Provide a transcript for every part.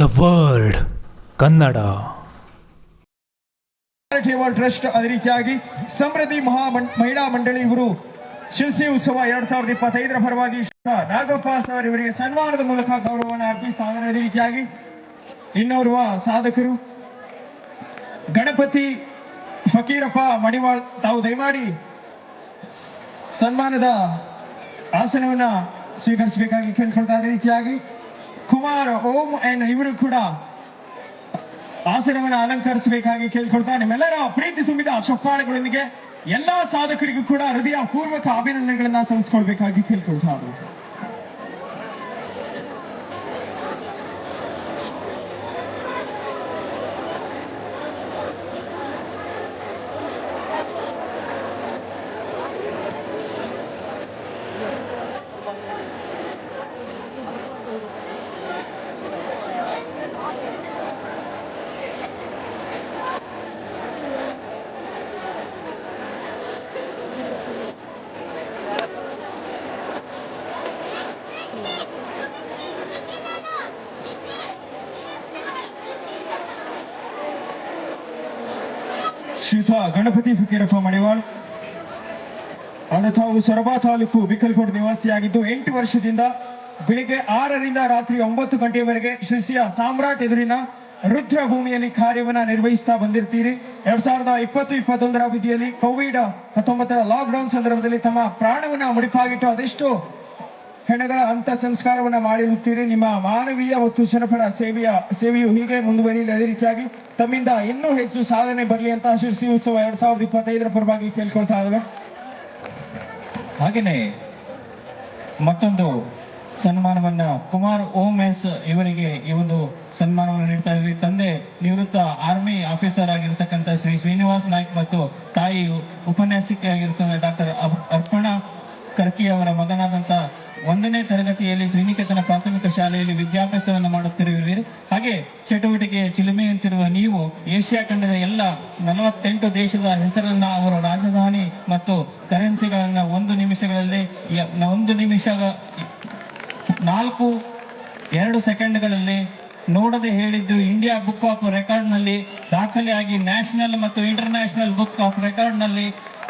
The word. Kannada. Trust ಅದೇ ರೀತಿಯಾಗಿ ಸಮೃದ್ಧಿ ಮಹಾ ಮಹಿಳಾ ಮಂಡಳಿ ಇವರು ಶಿರಸಿ ಉತ್ಸವ ಎರಡ್ ಸಾವಿರದ ಇಪ್ಪತ್ತೈದರ ಪರವಾಗಿ ನಾಗಪ್ಪ ಸರ್ ಇವರಿಗೆ ಸನ್ಮಾನದ ಮೂಲಕ ಗೌರವವನ್ನು ಅರ್ಪಿಸ್ತಾ ಅದರ ಅದೇ ರೀತಿಯಾಗಿ ಇನ್ನೋರ್ವ ಸಾಧಕರು, ಗಣಪತಿ ಫಕೀರಪ್ಪ ಮಡಿವಾಳ್, ತಾವು ದಯಮಾಡಿ ಸನ್ಮಾನದ ಆಸನವನ್ನ ಸ್ವೀಕರಿಸಬೇಕಾಗಿ ಕೇಳ್ಕೊಳ್ತಾ ಅದೇ ರೀತಿಯಾಗಿ ಕುಮಾರ್, ಓಂ ಅಂಡ್ ಇವರು ಕೂಡ ಆಸನವನ್ನು ಅಲಂಕರಿಸಬೇಕಾಗಿ ಕೇಳ್ಕೊಳ್ತಾ ನಿಮ್ಮೆಲ್ಲರ ಪ್ರೀತಿ ತುಂಬಿದ ಚಪ್ಪಾಳೆಗಳೊಂದಿಗೆ ಎಲ್ಲಾ ಸಾಧಕರಿಗೂ ಕೂಡ ಹೃದಯ ಪೂರ್ವಕ ಅಭಿನಂದನೆಗಳನ್ನ ಸಲ್ಲಿಸ್ಕೊಳ್ಬೇಕಾಗಿ ಕೇಳ್ಕೊಳ್ತಾ ಶ್ರೀಯುತ ಗಣಪತಿ ಫಕೀರಪ್ಪ ಮಣಿವಾಳ್ ಆದ ತಾವು ಸೊರಬ ತಾಲೂಕು ಬಿಕಲ್ಕೋಟ್ ನಿವಾಸಿಯಾಗಿದ್ದು ಎಂಟು ವರ್ಷದಿಂದ ಬೆಳಿಗ್ಗೆ ಆರರಿಂದ ರಾತ್ರಿ ಒಂಬತ್ತು ಗಂಟೆಯವರೆಗೆ ಶಿರ್ಸಿಯ ಸಾಮ್ರಾಟ್ ಎದುರಿನ ರುದ್ರ ಭೂಮಿಯಲ್ಲಿ ಕಾರ್ಯವನ್ನ ನಿರ್ವಹಿಸ್ತಾ ಬಂದಿರ್ತೀರಿ. ಎರಡ್ ಸಾವಿರದ ಇಪ್ಪತ್ತು, ಇಪ್ಪತ್ತೊಂದರ ಅವಧಿಯಲ್ಲಿ ಕೋವಿಡ್ ಹತ್ತೊಂಬತ್ತರ ಲಾಕ್ಡೌನ್ ಸಂದರ್ಭದಲ್ಲಿ ತಮ್ಮ ಪ್ರಾಣವನ್ನ ಮುಡಿಪಾಗಿಟ್ಟು ಅದೆಷ್ಟು ಹೆಣಗಳ ಅಂತ ಸಂಸ್ಕಾರವನ್ನ ಮಾಡಿರುತ್ತೀರಿ. ನಿಮ್ಮ ಮಾನವೀಯ ಮತ್ತು ಜನಪರ ಸೇವೆಯ ಸೇವೆಯು ಹೀಗೆ ಮುಂದುವರಿಯಲಿ. ಅದೇ ರೀತಿಯಾಗಿ ತಮ್ಮಿಂದ ಇನ್ನೂ ಹೆಚ್ಚು ಸಾಧನೆ ಬರಲಿ ಅಂತ ಶಿರ್ಸಿ ಉತ್ಸವ ಎರಡ್ ಸಾವಿರದ ಇಪ್ಪತ್ತೈದರ ಪರವಾಗಿ ಕೇಳ್ಕೊಳ್ತಾ ಇದ್ದೇವೆ. ಹಾಗೆಯೇ ಮತ್ತೊಂದು ಸನ್ಮಾನವನ್ನ ಕುಮಾರ್ ಓಂ ಎಸ್ ಇವರಿಗೆ ಈ ಒಂದು ಸನ್ಮಾನವನ್ನು ನೀಡ್ತಾ ಇದ್ವಿ ತಂದೆ ನಿವೃತ್ತ ಆರ್ಮಿ ಆಫೀಸರ್ ಆಗಿರ್ತಕ್ಕಂಥ ಶ್ರೀ ಶ್ರೀನಿವಾಸ್ ನಾಯ್ಕ್ ಮತ್ತು ತಾಯಿ ಉಪನ್ಯಾಸಕಿ ಆಗಿರ್ತಕ್ಕಂಥ ಡಾಕ್ಟರ್ ಅರ್ಪಣಾ ಕರ್ಕಿ ಅವರ ಮಗನಾದಂಥ ಒಂದನೇ ತರಗತಿಯಲ್ಲಿ ಶ್ರೀನಿಕೇತನ ಪ್ರಾಥಮಿಕ ಶಾಲೆಯಲ್ಲಿ ವಿದ್ಯಾಭ್ಯಾಸವನ್ನು ಮಾಡುತ್ತಿರುವಿರಿ. ಹಾಗೆ ಚಟುವಟಿಕೆಯ ಚಿಲುಮೆಯಂತಿರುವ ನೀವು ಏಷ್ಯಾ ಖಂಡದ ಎಲ್ಲ ನಲವತ್ತೆಂಟು ದೇಶದ ಹೆಸರನ್ನ ಅವರ ರಾಜಧಾನಿ ಮತ್ತು ಕರೆನ್ಸಿಗಳನ್ನ ಒಂದು ನಿಮಿಷಗಳಲ್ಲಿ ಒಂದು ನಿಮಿಷ ನಾಲ್ಕು, ಎರಡು ಸೆಕೆಂಡ್ಗಳಲ್ಲಿ ನೋಡದೆ ಹೇಳಿದ್ದು ಇಂಡಿಯಾ ಬುಕ್ ಆಫ್ ರೆಕಾರ್ಡ್ನಲ್ಲಿ ದಾಖಲೆಯಾಗಿ ನ್ಯಾಷನಲ್ ಮತ್ತು ಇಂಟರ್ನ್ಯಾಷನಲ್ ಬುಕ್ ಆಫ್ ರೆಕಾರ್ಡ್ನಲ್ಲಿ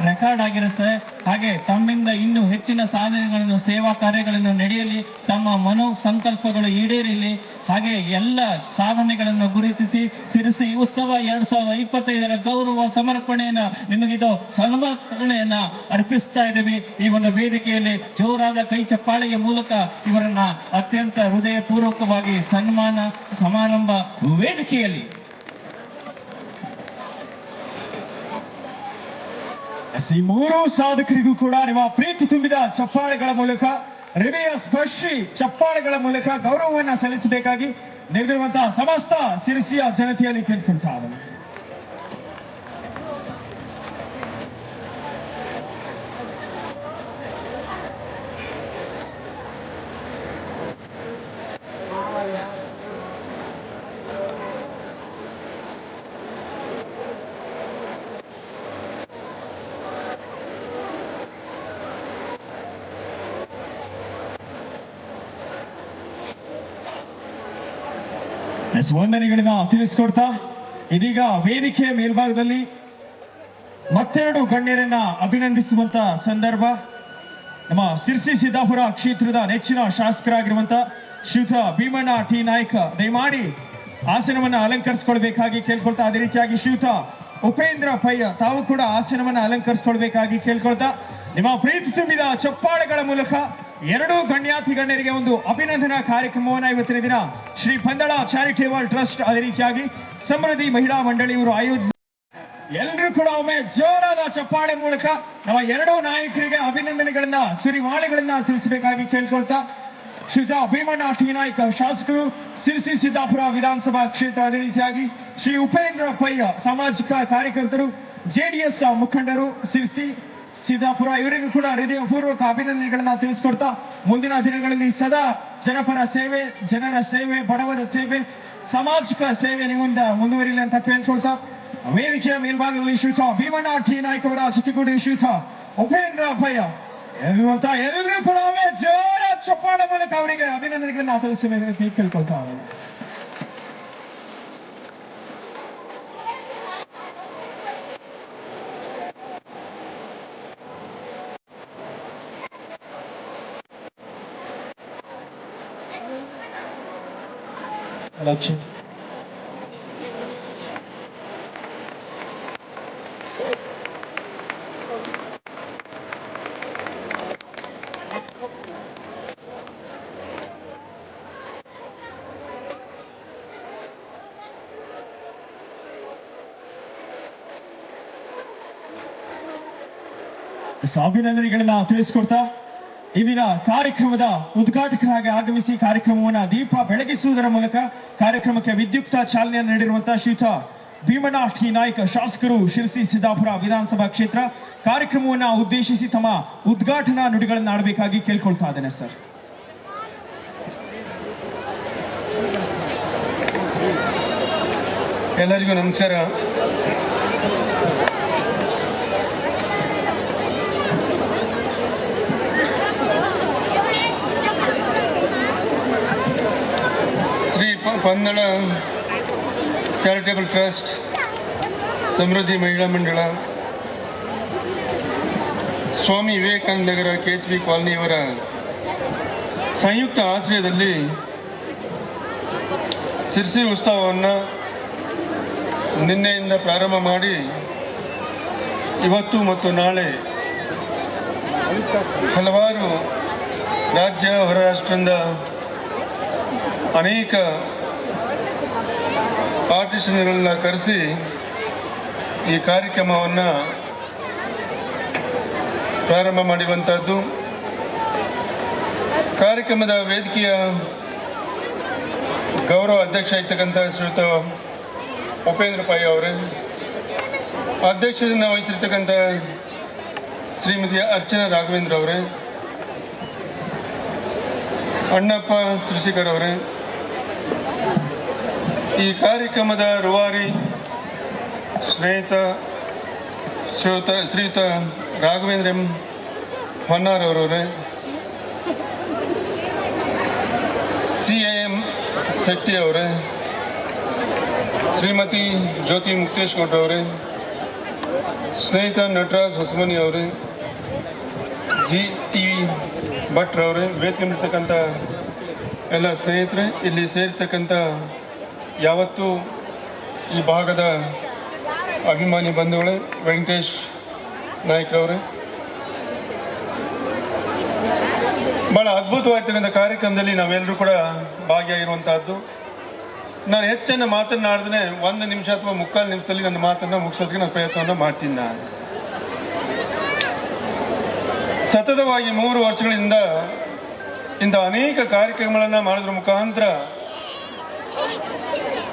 ರೆಕಾರ್ಡ್ ಆಗಿರುತ್ತೆ. ಹಾಗೆ ತಮ್ಮಿಂದ ಇನ್ನೂ ಹೆಚ್ಚಿನ ಸಾಧನೆಗಳನ್ನು, ಸೇವಾ ಕಾರ್ಯಗಳನ್ನು ನಡೆಯಲಿ, ತಮ್ಮ ಮನೋ ಸಂಕಲ್ಪಗಳು ಈಡೇರಲಿ. ಹಾಗೆ ಎಲ್ಲ ಸಾಧನೆಗಳನ್ನು ಗುರುತಿಸಿ, ಸಿರಿಸಿ, ಉತ್ಸವ ಎರಡ್ ಸಾವಿರದ ಇಪ್ಪತ್ತೈದರ ಗೌರವ ಸಮರ್ಪಣೆಯನ್ನ, ನಿಮಗಿದು ಸಮರ್ಪಣೆಯನ್ನ ಅರ್ಪಿಸ್ತಾ ಇದ್ದೀವಿ. ಈ ಒಂದು ವೇದಿಕೆಯಲ್ಲಿ ಜೋರಾದ ಕೈ ಚಪ್ಪಾಳೆಯ ಮೂಲಕ ಇವರನ್ನ ಅತ್ಯಂತ ಹೃದಯಪೂರ್ವಕವಾಗಿ ಸನ್ಮಾನ, ಸಮಾರಂಭ ವೇದಿಕೆಯಲ್ಲಿ ಈ ಮೂರು ಸಾಧಕರಿಗೂ ಕೂಡ ನಿಮ್ಮ ಪ್ರೀತಿ ತುಂಬಿದ ಚಪ್ಪಾಳೆಗಳ ಮೂಲಕ, ಹೃದಯ ಸ್ಪರ್ಶಿ ಚಪ್ಪಾಳೆಗಳ ಮೂಲಕ ಗೌರವವನ್ನ ಸಲ್ಲಿಸಬೇಕಾಗಿ ನೆರೆದಿರುವಂತಹ ಸಮಸ್ತ ಸಿರಿಸಿಯ ಜನತೆಯಲ್ಲಿ ಕೇಳ್ಕೊಳ್ತಾ ಇದ್ದೇನೆ. ಎಸ್ ವಂದನೆಗಳನ್ನ ತಿಳಿಸ್ಕೊಡ್ತಾ ಇದೀಗ ವೇದಿಕೆಯ ಮೇಲ್ಭಾಗದಲ್ಲಿ ಮತ್ತೆರಡು ಗಣ್ಯರನ್ನ ಅಭಿನಂದಿಸುವಂತ ಸಂದರ್ಭ. ನಮ್ಮ ಸಿರ್ಸಿ ಸಿದ್ದಾಪುರ ಕ್ಷೇತ್ರದ ನೆಚ್ಚಿನ ಶಾಸಕರಾಗಿರುವಂತ ಶ್ರೀಯುತ ಭೀಮಣ್ಣ ಟಿ ನಾಯ್ಕ, ದಯಮಾಡಿ ಆಸನವನ್ನ ಅಲಂಕರಿಸಿಕೊಳ್ಬೇಕಾಗಿ ಕೇಳ್ಕೊಳ್ತಾ, ಅದೇ ರೀತಿಯಾಗಿ ಶ್ರೀಯುತ ಉಪೇಂದ್ರ ಪಯ್ಯ ತಾವು ಕೂಡ ಆಸನವನ್ನ ಅಲಂಕರಿಸಿಕೊಳ್ಬೇಕಾಗಿ ಕೇಳ್ಕೊಳ್ತಾ, ನಿಮ್ಮ ಪ್ರೀತಿ ತುಂಬಿದ ಚಪ್ಪಾಳೆಗಳ ಮೂಲಕ ಎರಡೂ ಗಣ್ಯಾತಿ ಗಣ್ಯರಿಗೆ ಒಂದು ಅಭಿನಂದನಾ ಕಾರ್ಯಕ್ರಮವನ್ನ ಇವತ್ತಿನ ದಿನ ಶ್ರೀ ಪಂದಳ ಚಾರಿಟೇಬಲ್ ಟ್ರಸ್ಟ್ ಅದೇ ರೀತಿಯಾಗಿ ಸಮೃದ್ಧಿ ಮಹಿಳಾ ಮಂಡಳಿಯವರು ಆಯೋಜಿಸಿ ಎಲ್ಲರೂ ಕೂಡ ಒಮ್ಮೆ ಜೋರಾದ ಚಪ್ಪಾಳೆ ಮೂಲಕ ನಮ್ಮ ಎರಡೂ ನಾಯಕರಿಗೆ ಅಭಿನಂದನೆಗಳನ್ನ, ಸುರಿವಾಳೆಗಳನ್ನ ತಿಳಿಸಬೇಕಾಗಿ ಕೇಳ್ಕೊಳ್ತಾ ಶ್ರೀಯುತ ಭೀಮಣ್ಣ ಟಿ ನಾಯ್ಕ ಶಾಸಕರು, ಸಿರ್ಸಿ ಸಿದ್ದಾಪುರ ವಿಧಾನಸಭಾ ಕ್ಷೇತ್ರ ಅದೇ ರೀತಿಯಾಗಿ ಶ್ರೀ ಉಪೇಂದ್ರ ಪಯ್ಯ ಸಾಮಾಜಿಕ ಕಾರ್ಯಕರ್ತರು, ಜೆಡಿಎಸ್ ಮುಖಂಡರು, ಸಿರಿಸಿ ಸಿದ್ದಾಪುರ, ಇವರಿಗೂ ಕೂಡ ಹೃದಯಪೂರ್ವಕ ಅಭಿನಂದನೆಗಳನ್ನ ತಿಳಿಸ್ಕೊಡ್ತಾ ಮುಂದಿನ ದಿನಗಳಲ್ಲಿ ಸದಾ ಜನಪರ ಸೇವೆ, ಜನರ ಸೇವೆ, ಬಡವರ ಸೇವೆ, ಸಾಮಾಜಿಕ ಸೇವೆ ನಿಮ್ಮಿಂದ ಮುಂದುವರಿಲಿ ಅಂತ ಕೇಳ್ಕೊಳ್ತಾ ವೇದಿಕೆಯ ಮೇಲ್ಭಾಗದಲ್ಲಿ ಶ್ರೀತ ಭೀಮಣ್ಣ ಟಿ. ನಾಯ್ಕ ಅವರ ಜೊತೆಗೂಡಿ ಶ್ರೀತ ಉಪೇಂದ್ರ ಅಪ್ಪಯ್ಯ. ಎನ್ನುವಂತ ಎಲ್ಲರೂ ಕೂಡ ಜೋರ ಚಪ್ಪಾಳ ಮೂಲಕ ಅವರಿಗೆ ಅಭಿನಂದನೆಗಳನ್ನ ತಿಳಿಸಬೇಕು ಕೇಳ್ಕೊಳ್ತಾ election. ಅಭಿನಂದನೆಗಳನ್ನ ತಿಳಿಸ್ಕೊಡ್ತಾ ಇಂದಿನ ಕಾರ್ಯಕ್ರಮದ ಉದ್ಘಾಟಕರಾಗಿ ಆಗಮಿಸಿ ಕಾರ್ಯಕ್ರಮವನ್ನು ದೀಪ ಬೆಳಗಿಸುವುದರ ಮೂಲಕ ಕಾರ್ಯಕ್ರಮಕ್ಕೆ ವಿದ್ಯುಕ್ತ ಚಾಲನೆಯನ್ನು ನೀಡಿರುವಂತಹ ಶ್ರೀಯುತ ಭೀಮನಾಠಿ ನಾಯ್ಕ, ಶಾಸಕರು ಶಿರಸಿ ಸಿದ್ದಾಪುರ ವಿಧಾನಸಭಾ ಕ್ಷೇತ್ರ ಕಾರ್ಯಕ್ರಮವನ್ನು ಉದ್ದೇಶಿಸಿ ತಮ್ಮ ಉದ್ಘಾಟನಾ ನುಡಿಗಳನ್ನು ಆಡಬೇಕಾಗಿ ಕೇಳ್ಕೊಳ್ತಾ ಇದ್ದೇನೆ ಸರ್. ಎಲ್ಲರಿಗೂ ನಮಸ್ಕಾರ ಶ್ರೀ ಪ- Pandalam charitable trust Samruddhi Mahila Mandala, Swami Vivekananda Nagar K H B ಕಾಲನಿಯವರ ಸಂಯುಕ್ತ ಆಶ್ರಯದಲ್ಲಿ ಸಿರ್ಸಿ ಉತ್ಸವವನ್ನು ನಿನ್ನೆಯಿಂದ ಪ್ರಾರಂಭ ಮಾಡಿ ಇವತ್ತು ಮತ್ತು ನಾಳೆ ಹಲವಾರು ರಾಜ್ಯ, ಹೊರ ರಾಷ್ಟ್ರದಿಂದ ಅನೇಕ ಆರ್ಟಿಸ್ಟ್ಗಳನ್ನ ಕರೆಸಿ ಈ ಕಾರ್ಯಕ್ರಮವನ್ನು ಪ್ರಾರಂಭ ಮಾಡಿರುವಂಥದ್ದು ಕಾರ್ಯಕ್ರಮದ ವೇದಿಕೆಯ ಗೌರವ ಅಧ್ಯಕ್ಷ ಇರ್ತಕ್ಕಂಥ ಶ್ರೀಯುತ ಉಪೇಂದ್ರ ಪೈ ಅವರೇ, ಅಧ್ಯಕ್ಷತೆಯನ್ನು ವಹಿಸಿರ್ತಕ್ಕಂಥ ಶ್ರೀಮತಿ ಅರ್ಚನಾ ರಾಘವೇಂದ್ರ ಅವರೇ, ಅಣ್ಣಪ್ಪ ಸೃಷಿಕರ್ ಅವರೇ ಈ ಕಾರ್ಯಕ್ರಮದ ರೂವಾರಿ ಸ್ನೇಹಿತ ಶ್ರೀಯುತ ಶ್ರೀಯುತ ರಾಘವೇಂದ್ರ ಎಂ ಹೊನ್ನಾರ್ ಅವರವರೇ. ಸಿ ಎಂ ಶೆಟ್ಟಿ ಅವರೇ. ಶ್ರೀಮತಿ ಜ್ಯೋತಿ ಮುಕ್ತೇಶ್ ಅವರೇ. ಸ್ನೇಹಿತ ನಟರಾಜ್ ಹೊಸಮನಿ ಅವರೇ. ಜಿ ಟಿ ಭಟ್ರವರೇ ವೇದಿಕೆ ಎಲ್ಲ ಸ್ನೇಹಿತರೆ, ಇಲ್ಲಿ ಸೇರಿರ್ತಕ್ಕಂಥ ಯಾವತ್ತೂ ಈ ಭಾಗದ ಅಭಿಮಾನಿ ಬಂಧುಗಳೇ, ವೆಂಕಟೇಶ್ ನಾಯ್ಕರವರೇ. ಭಾಳ ಅದ್ಭುತವಾಗಿರ್ತಕ್ಕಂಥ ಕಾರ್ಯಕ್ರಮದಲ್ಲಿ ನಾವೆಲ್ಲರೂ ಕೂಡ ಭಾಗಿಯಾಗಿರುವಂತಹದ್ದು. ನಾನು ಹೆಚ್ಚನ್ನು ಮಾತನಾಡಿದ್ರೆ ಒಂದು ನಿಮಿಷ ಅಥವಾ ಮುಕ್ಕಾಲು ನಿಮಿಷದಲ್ಲಿ ನನ್ನ ಮಾತನ್ನು ಮುಗಿಸೋದಕ್ಕೆ ನಾನು ಪ್ರಯತ್ನವನ್ನು ಮಾಡ್ತೀನಿ ನಾನು. ಸತತವಾಗಿ ಮೂರು ವರ್ಷಗಳಿಂದ ಇಂಥ ಅನೇಕ ಕಾರ್ಯಕ್ರಮಗಳನ್ನು ಮಾಡೋದ್ರ ಮುಖಾಂತರ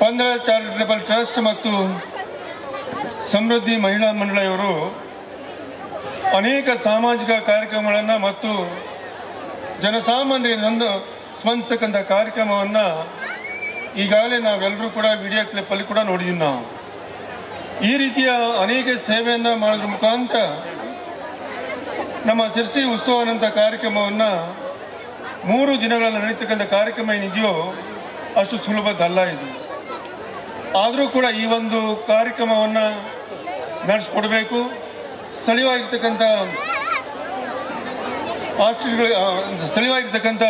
ಪಂದ್ರ ಚಾರಿಟೇಬಲ್ ಟ್ರಸ್ಟ್ ಮತ್ತು ಸಮೃದ್ಧಿ ಮಹಿಳಾ ಮಂಡಳಿಯವರು ಅನೇಕ ಸಾಮಾಜಿಕ ಕಾರ್ಯಕ್ರಮಗಳನ್ನು ಮತ್ತು ಜನಸಾಮಾನ್ಯರನ್ನು ಸ್ಮರಿಸ್ತಕ್ಕಂಥ ಕಾರ್ಯಕ್ರಮವನ್ನು ಈಗಾಗಲೇ ನಾವೆಲ್ಲರೂ ಕೂಡ ವಿಡಿಯೋ ಕ್ಲಿಪ್ಪಲ್ಲಿ ಕೂಡ ನೋಡಿದ್ದೀವಿ ನಾವು. ಈ ರೀತಿಯ ಅನೇಕ ಸೇವೆಯನ್ನು ಮಾಡಿದ ಮುಖಾಂತರ ನಮ್ಮ ಸಿರ್ಸಿ ಉತ್ಸವ ಅನ್ನೋಂಥ ಕಾರ್ಯಕ್ರಮವನ್ನು ಮೂರು ದಿನಗಳಲ್ಲಿ ನಡೀತಕ್ಕಂಥ ಕಾರ್ಯಕ್ರಮ ಏನಿದೆಯೋ ಅಷ್ಟು ಸುಲಭದಲ್ಲ ಇದು. ಆದರೂ ಕೂಡ ಈ ಒಂದು ಕಾರ್ಯಕ್ರಮವನ್ನು ನಡೆಸ್ಕೊಡ್ಬೇಕು. ಸ್ಥಳೀಯವಾಗಿರ್ತಕ್ಕಂಥ ಆರ್ಟಿಸ್ಟ್ಗಳು ಸ್ಥಳೀಯವಾಗಿರ್ತಕ್ಕಂಥ